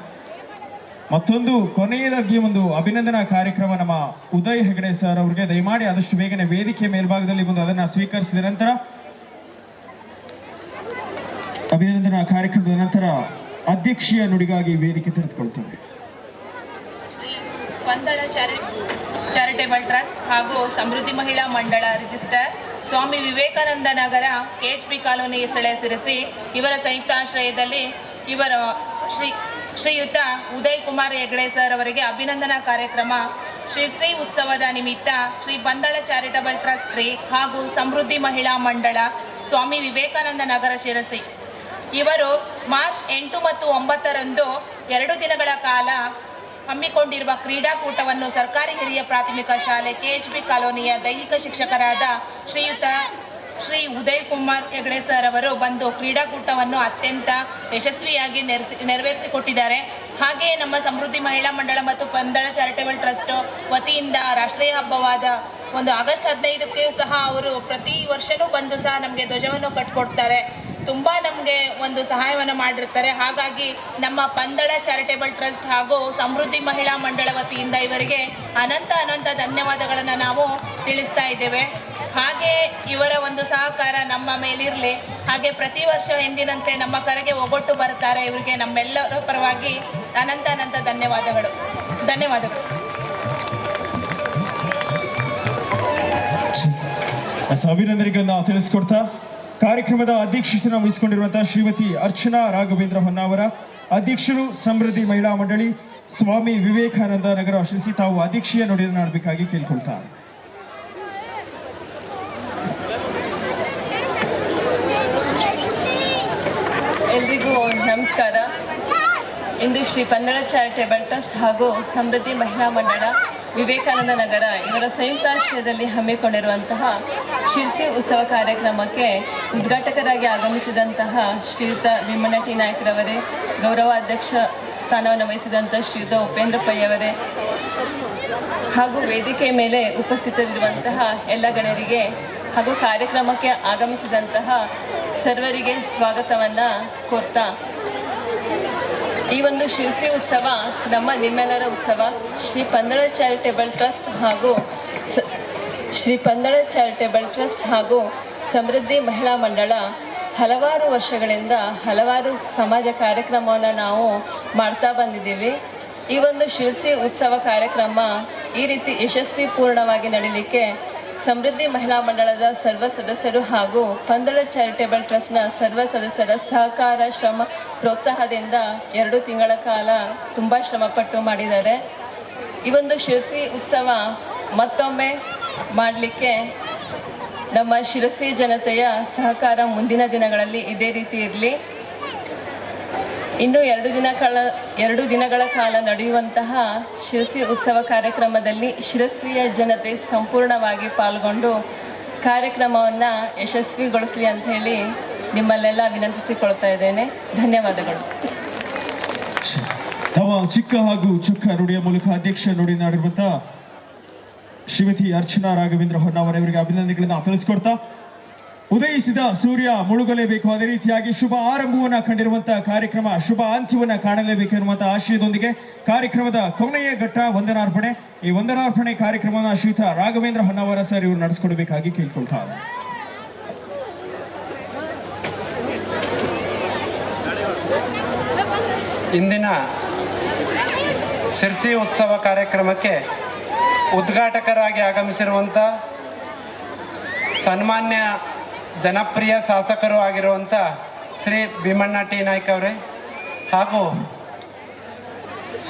ಮತ್ತೊಂದು ಕೊನೆಯದಾಗಿ ಒಂದು ಅಭಿನಂದನಾ ಕಾರ್ಯಕ್ರಮ ನಮ್ಮ ಉದಯ್ ಹೆಗಡೆ ಸರ್ ಅವರಿಗೆ. ದಯಮಾಡಿ ಆದಷ್ಟು ಬೇಗನೆ ವೇದಿಕೆ ಮೇಲ್ಭಾಗದಲ್ಲಿ ಬಂದು ಅದನ್ನ ಸ್ವೀಕರಿಸಿದ ನಂತರ ಅಭಿನಂದನಾ ಕಾರ್ಯಕ್ರಮದ ನಂತರ ಅಧ್ಯಕ್ಷೀಯ ನುಡಿಗಾಗಿ ವೇದಿಕೆ ತೆರೆದುಕೊಳ್ತೇವೆ. ಚಾರಿಟೇಬಲ್ ಟ್ರಸ್ಟ್ ಹಾಗೂ Samruddhi Mahila Mandala register Swami Vivekananda Nagar K H P colony ಸೆಳೆಸಿರಿಸಿ ಇವರ ಸಂಯುಕ್ತಾಶ್ರಯದಲ್ಲಿ ಇವರ ಶ್ರೀ ಶ್ರೀಯುತ ಉದಯ್ ಕುಮಾರ್ ಹೆಗ್ಡೆ ಸರ್ ಅವರಿಗೆ ಅಭಿನಂದನಾ ಕಾರ್ಯಕ್ರಮ, ಶ್ರೀ ಶ್ರೀ ಉತ್ಸವದ ನಿಮಿತ್ತ ಶ್ರೀ ಬಂದಳ ಚಾರಿಟಬಲ್ ಟ್ರಸ್ಟ್ ಹಾಗೂ ಸಮೃದ್ಧಿ ಮಹಿಳಾ ಮಂಡಳ ಸ್ವಾಮಿ ವಿವೇಕಾನಂದ ನಗರ ಶಿರಸಿ. ಇವರು ಮಾರ್ಚ್ ಎಂಟು ಮತ್ತು ಒಂಬತ್ತರಂದು ಎರಡು ದಿನಗಳ ಕಾಲ ಹಮ್ಮಿಕೊಂಡಿರುವ ಕ್ರೀಡಾಕೂಟವನ್ನು ಸರ್ಕಾರಿ ಹಿರಿಯ ಪ್ರಾಥಮಿಕ ಶಾಲೆ ಕೆ ಎಚ್ ಬಿ ಕಾಲೋನಿಯ ದೈಹಿಕ ಶಿಕ್ಷಕರಾದ ಶ್ರೀಯುತ ಶ್ರೀ ಉದಯ್ ಕುಮಾರ್ ಹೆಗಡೆ ಸರ್ ಅವರು ಬಂದು ಕ್ರೀಡಾಕೂಟವನ್ನು ಅತ್ಯಂತ ಯಶಸ್ವಿಯಾಗಿ ನೆರೆಸಿ, ನೆರವೇರಿಸಿಕೊಟ್ಟಿದ್ದಾರೆ. ಹಾಗೆಯೇ ನಮ್ಮ ಸಮೃದ್ಧಿ ಮಹಿಳಾ ಮಂಡಳ ಮತ್ತು ಪಂದಳ ಚಾರಿಟೇಬಲ್ ಟ್ರಸ್ಟ್ ವತಿಯಿಂದ ರಾಷ್ಟ್ರೀಯ ಹಬ್ಬವಾದ ಒಂದು ಆಗಸ್ಟ್ ಹದಿನೈದಕ್ಕೆ ಸಹ ಅವರು ಪ್ರತಿ ವರ್ಷವೂ ಬಂದು ಸಹ ನಮಗೆ ಧ್ವಜವನ್ನು ಕಟ್ಕೊಡ್ತಾರೆ. ತುಂಬ ನಮಗೆ ಒಂದು ಸಹಾಯವನ್ನು ಮಾಡಿರ್ತಾರೆ. ಹಾಗಾಗಿ ನಮ್ಮ ಪಂದಳ ಚಾರಿಟೇಬಲ್ ಟ್ರಸ್ಟ್ ಹಾಗೂ ಸಮೃದ್ಧಿ ಮಹಿಳಾ ಮಂಡಳ ವತಿಯಿಂದ ಇವರಿಗೆ ಅನಂತ ಅನಂತ ಧನ್ಯವಾದಗಳನ್ನು ನಾವು ತಿಳಿಸ್ತಾ ಇದ್ದೇವೆ. ಹಾಗೆ ಇವರ ಒಂದು ಸಹಕಾರ ನಮ್ಮ ಮೇಲಿರಲಿ. ಹಾಗೆ ಪ್ರತಿ ವರ್ಷ ಎಂದಿನಂತೆ ನಮ್ಮ ಕರೆಗೆ ಒಗ್ಗಟ್ಟು ಬರ್ತಾರೆ ಇವರಿಗೆ ನಮ್ಮೆಲ್ಲರ ಪರವಾಗಿ ಅನಂತ ಅನಂತ ಧನ್ಯವಾದಗಳು. ಧನ್ಯವಾದಗಳು. ಅಭಿನಂದನೆಗಳನ್ನ ತಿಳಿಸ್ಕೊಡ್ತಾ ಕಾರ್ಯಕ್ರಮದ ಅಧ್ಯಕ್ಷತೆಯನ್ನು ವಹಿಸಿಕೊಂಡಿರುವಂತಹ ಶ್ರೀಮತಿ ಅರ್ಚನಾ ರಾಘವೇಂದ್ರ ಹೊನ್ನಾವರ, ಅಧ್ಯಕ್ಷರು ಸಮೃದ್ಧಿ ಮಹಿಳಾ ಮಂಡಳಿ, ಸ್ವಾಮಿ ವಿವೇಕಾನಂದ ನಗರ ಆಶ್ರಯಿಸಿ ತಾವು ಅಧ್ಯಕ್ಷೀಯ ನುಡಿಯನ್ನಾಡಬೇಕಾಗಿ ಕೇಳ್ಕೊಳ್ತಾರೆ. ಎಲ್ರಿಗೂ ನಮಸ್ಕಾರ. ಇಂದು ಶ್ರೀ ಪಂದಳ ಚಾರಿಟೇಬಲ್ ಟ್ರಸ್ಟ್ ಹಾಗೂ ಸಮೃದ್ಧಿ ಮಹಿಳಾ ಮಂಡಳ ವಿವೇಕಾನಂದ ನಗರ, ಇವರ ಸಂಯುಕ್ತಾಶ್ರಯದಲ್ಲಿ ಹಮ್ಮಿಕೊಂಡಿರುವಂತಹ ಶಿರ್ಸಿ ಉತ್ಸವ ಕಾರ್ಯಕ್ರಮಕ್ಕೆ ಉದ್ಘಾಟಕರಾಗಿ ಆಗಮಿಸಿದಂತಹ ಶ್ರೀಯುತ ಭೀಮಣ್ಣ ಟಿ ನಾಯ್ಕರವರೇ ಗೌರವಾಧ್ಯಕ್ಷ ಸ್ಥಾನವನ್ನು ವಹಿಸಿದಂಥ ಶ್ರೀಯುತ ಉಪೇಂದ್ರ ಪೈಯವರೇ ಹಾಗೂ ವೇದಿಕೆ ಮೇಲೆ ಉಪಸ್ಥಿತರಿರುವಂತಹ ಎಲ್ಲ ಗಣ್ಯರಿಗೆ ಹಾಗೂ ಕಾರ್ಯಕ್ರಮಕ್ಕೆ ಆಗಮಿಸಿದಂತಹ ಸರ್ವರಿಗೆ ಸ್ವಾಗತವನ್ನು ಕೋರ್ತಾ ಈ ಒಂದು ಶಿರ್ಸಿ ಉತ್ಸವ, ನಮ್ಮ ನಿಮ್ಮೆಲ್ಲರ ಉತ್ಸವ, ಶ್ರೀ ಪಂದಳ ಚಾರಿಟೇಬಲ್ ಟ್ರಸ್ಟ್ ಹಾಗೂ ಶ್ರೀ ಪಂದಳ ಚಾರಿಟೇಬಲ್ ಟ್ರಸ್ಟ್ ಹಾಗೂ ಸಮೃದ್ಧಿ ಮಹಿಳಾ ಮಂಡಳ ಹಲವಾರು ವರ್ಷಗಳಿಂದ ಹಲವಾರು ಸಮಾಜ ಕಾರ್ಯಕ್ರಮವನ್ನು ನಾವು ಮಾಡ್ತಾ ಬಂದಿದ್ದೀವಿ. ಈ ಒಂದು ಶಿರ್ಸಿ ಉತ್ಸವ ಕಾರ್ಯಕ್ರಮ ಈ ರೀತಿ ಯಶಸ್ವಿ ಪೂರ್ಣವಾಗಿ ನಡೀಲಿಕ್ಕೆ ಸಮೃದ್ಧಿ ಮಹಿಳಾ ಮಂಡಳದ ಸರ್ವ ಸದಸ್ಯರು ಹಾಗೂ ಪಂದಳ ಚಾರಿಟೇಬಲ್ ಟ್ರಸ್ಟ್ನ ಸರ್ವ ಸದಸ್ಯರ ಸಹಕಾರ, ಶ್ರಮ, ಪ್ರೋತ್ಸಾಹದಿಂದ ಎರಡು ತಿಂಗಳ ಕಾಲ ತುಂಬ ಶ್ರಮಪಟ್ಟು ಮಾಡಿದ್ದಾರೆ. ಈ ಒಂದು ಶಿರಸಿ ಉತ್ಸವ ಮತ್ತೊಮ್ಮೆ ಮಾಡಲಿಕ್ಕೆ ನಮ್ಮ ಶಿರಸಿ ಜನತೆಯ ಸಹಕಾರ ಮುಂದಿನ ದಿನಗಳಲ್ಲಿ ಇದೇ ರೀತಿ ಇರಲಿ. ಇನ್ನು ಎರಡು ದಿನ ಕಾಲ, ಎರಡು ದಿನಗಳ ಕಾಲ ನಡೆಯುವಂತಹ ಶಿರಸಿ ಉತ್ಸವ ಕಾರ್ಯಕ್ರಮದಲ್ಲಿ ಶಿರಸಿಯ ಜನತೆ ಸಂಪೂರ್ಣವಾಗಿ ಪಾಲ್ಗೊಂಡು ಕಾರ್ಯಕ್ರಮವನ್ನು ಯಶಸ್ವಿಗೊಳಿಸಲಿ ಅಂತ ಹೇಳಿ ನಿಮ್ಮಲ್ಲೆಲ್ಲ ವಿನಂತಿಸಿಕೊಳ್ತಾ ಇದ್ದೇನೆ. ಧನ್ಯವಾದಗಳು. ತಮ್ಮ ಚಿಕ್ಕ ಹಾಗೂ ಚುಕ್ಕ ನುಡಿಯ ಮೂಲಕ ಅಧ್ಯಕ್ಷ ನುಡಿ ನಾಡಿರುವಂತಹ ಶ್ರೀಮತಿ ಅರ್ಚನಾ ರಾಘವೇಂದ್ರ ಹೊನ್ನಾವರವರಿಗೆ ಅಭಿನಂದನೆಗಳನ್ನು ತಿಳಿಸ್ಕೊಡ್ತಾ ಉದಯಿಸಿದ ಸೂರ್ಯ ಮುಳುಗಲೇಬೇಕು. ಅದೇ ರೀತಿಯಾಗಿ ಶುಭ ಆರಂಭವನ್ನು ಕಂಡಿರುವಂತಹ ಕಾರ್ಯಕ್ರಮ, ಶುಭ ಅಂತ್ಯವನ್ನ ಕಾಣಲೇಬೇಕು ಎನ್ನುವಂತಹ ಆಶಯದೊಂದಿಗೆ ಕಾರ್ಯಕ್ರಮದ ಕೊನೆಯ ಘಟ್ಟ ವಂದನಾರ್ಪಣೆ. ಈ ವಂದನಾರ್ಪಣೆ ಕಾರ್ಯಕ್ರಮವನ್ನು ಶ್ರೀತ ರಾಘವೇಂದ್ರ ಹೊನ್ನಾವರ ಸರ್ ಇವರು ನಡೆಸಿಕೊಡಬೇಕಾಗಿ ಕೇಳ್ಕೊಳ್ತಾ ಇಂದಿನ ಶಿರ್ಸಿ ಉತ್ಸವ ಕಾರ್ಯಕ್ರಮಕ್ಕೆ ಉದ್ಘಾಟಕರಾಗಿ ಆಗಮಿಸಿರುವಂಥ ಸನ್ಮಾನ್ಯ ಜನಪ್ರಿಯ ಶಾಸಕರು ಆಗಿರುವಂಥ ಶ್ರೀ ಭೀಮಣ್ಣ ಟಿ ನಾಯ್ಕ ಅವರೇ ಹಾಗೂ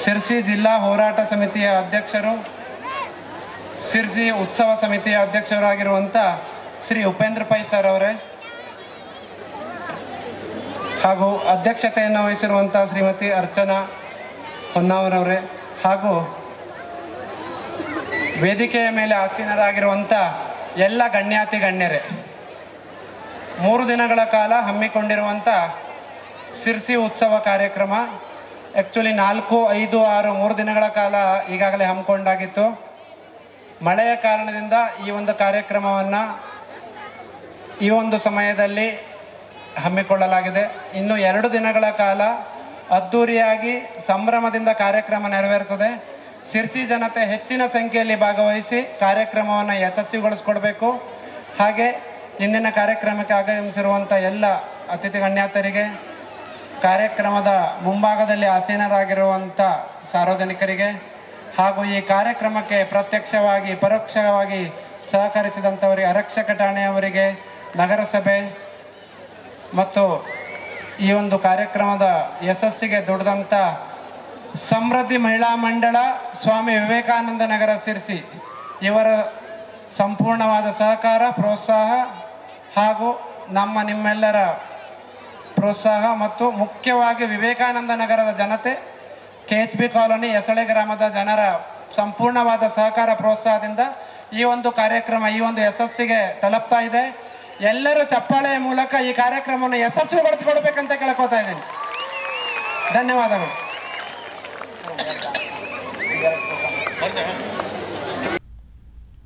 ಶಿರ್ಸಿ ಜಿಲ್ಲಾ ಹೋರಾಟ ಸಮಿತಿಯ ಅಧ್ಯಕ್ಷರು, ಶಿರ್ಸಿ ಉತ್ಸವ ಸಮಿತಿಯ ಅಧ್ಯಕ್ಷರಾಗಿರುವಂಥ ಶ್ರೀ ಉಪೇಂದ್ರ ಪೈ ಸರ್ ಅವರೇ ಹಾಗೂ ಅಧ್ಯಕ್ಷತೆಯನ್ನು ವಹಿಸಿರುವಂಥ ಶ್ರೀಮತಿ ಅರ್ಚನಾ ಹೊನ್ನಾವರವರೇ ಹಾಗೂ ವೇದಿಕೆಯ ಮೇಲೆ ಆಸೀನರಾಗಿರುವಂಥ ಎಲ್ಲ ಗಣ್ಯಾತಿ ಗಣ್ಯರೇ. ಮೂರು ದಿನಗಳ ಕಾಲ ಹಮ್ಮಿಕೊಂಡಿರುವಂಥ ಸಿರ್ಸಿ ಉತ್ಸವ ಕಾರ್ಯಕ್ರಮ. ಆ್ಯಕ್ಚುಲಿ ನಾಲ್ಕು, ಐದು, ಆರು, ಮೂರು ದಿನಗಳ ಕಾಲ ಈಗಾಗಲೇ ಹಮ್ಮಿಕೊಂಡಾಗಿತ್ತು. ಮಳೆಯ ಕಾರಣದಿಂದ ಈ ಒಂದು ಕಾರ್ಯಕ್ರಮವನ್ನು ಈ ಒಂದು ಸಮಯದಲ್ಲಿ ಹಮ್ಮಿಕೊಳ್ಳಲಾಗಿದೆ. ಇನ್ನು ಎರಡು ದಿನಗಳ ಕಾಲ ಅದ್ಧೂರಿಯಾಗಿ ಸಂಭ್ರಮದಿಂದ ಕಾರ್ಯಕ್ರಮ ನೆರವೇರುತ್ತದೆ ಸಿರ್ಸಿ ಜನತೆ ಹೆಚ್ಚಿನ ಸಂಖ್ಯೆಯಲ್ಲಿ ಭಾಗವಹಿಸಿ ಕಾರ್ಯಕ್ರಮವನ್ನು ಯಶಸ್ವಿಗೊಳಿಸ್ಕೊಡ್ಬೇಕು. ಹಾಗೆ ಇಂದಿನ ಕಾರ್ಯಕ್ರಮಕ್ಕೆ ಆಗಮಿಸಿರುವಂಥ ಎಲ್ಲ ಅತಿಥಿ ಗಣ್ಯಾತರಿಗೆ, ಕಾರ್ಯಕ್ರಮದ ಮುಂಭಾಗದಲ್ಲಿ ಆಸೀನರಾಗಿರುವಂಥ ಸಾರ್ವಜನಿಕರಿಗೆ ಹಾಗೂ ಈ ಕಾರ್ಯಕ್ರಮಕ್ಕೆ ಪ್ರತ್ಯಕ್ಷವಾಗಿ, ಪರೋಕ್ಷವಾಗಿ ಸಹಕರಿಸಿದಂಥವರಿಗೆ ಆರಕ್ಷಕ ಠಾಣೆಯವರಿಗೆ, ನಗರಸಭೆ ಮತ್ತು ಈ ಒಂದು ಕಾರ್ಯಕ್ರಮದ ಯಶಸ್ಸಿಗೆ ದುಡಿದಂಥ ಸಮೃದ್ಧಿ ಮಹಿಳಾ ಮಂಡಳ ಸ್ವಾಮಿ ವಿವೇಕಾನಂದ ನಗರ ಸಿರಿಸಿ ಇವರ ಸಂಪೂರ್ಣವಾದ ಸಹಕಾರ, ಪ್ರೋತ್ಸಾಹ ಹಾಗೂ ನಮ್ಮ ನಿಮ್ಮೆಲ್ಲರ ಪ್ರೋತ್ಸಾಹ ಮತ್ತು ಮುಖ್ಯವಾಗಿ ವಿವೇಕಾನಂದ ನಗರದ ಜನತೆ K H B colony Esale ಗ್ರಾಮದ ಜನರ ಸಂಪೂರ್ಣವಾದ ಸಹಕಾರ ಪ್ರೋತ್ಸಾಹದಿಂದ ಈ ಒಂದು ಕಾರ್ಯಕ್ರಮ, ಈ ಒಂದು ಯಶಸ್ಸಿಗೆ ತಲುಪ್ತಾ ಇದೆ. ಎಲ್ಲರೂ ಚಪ್ಪಾಳೆಯ ಮೂಲಕ ಈ ಕಾರ್ಯಕ್ರಮವನ್ನು ಯಶಸ್ವಿಗೊಳಿಸಿಕೊಡ್ಬೇಕಂತ ಕೇಳ್ಕೊತಾ ಇದ್ದೀನಿ. ಧನ್ಯವಾದಗಳು.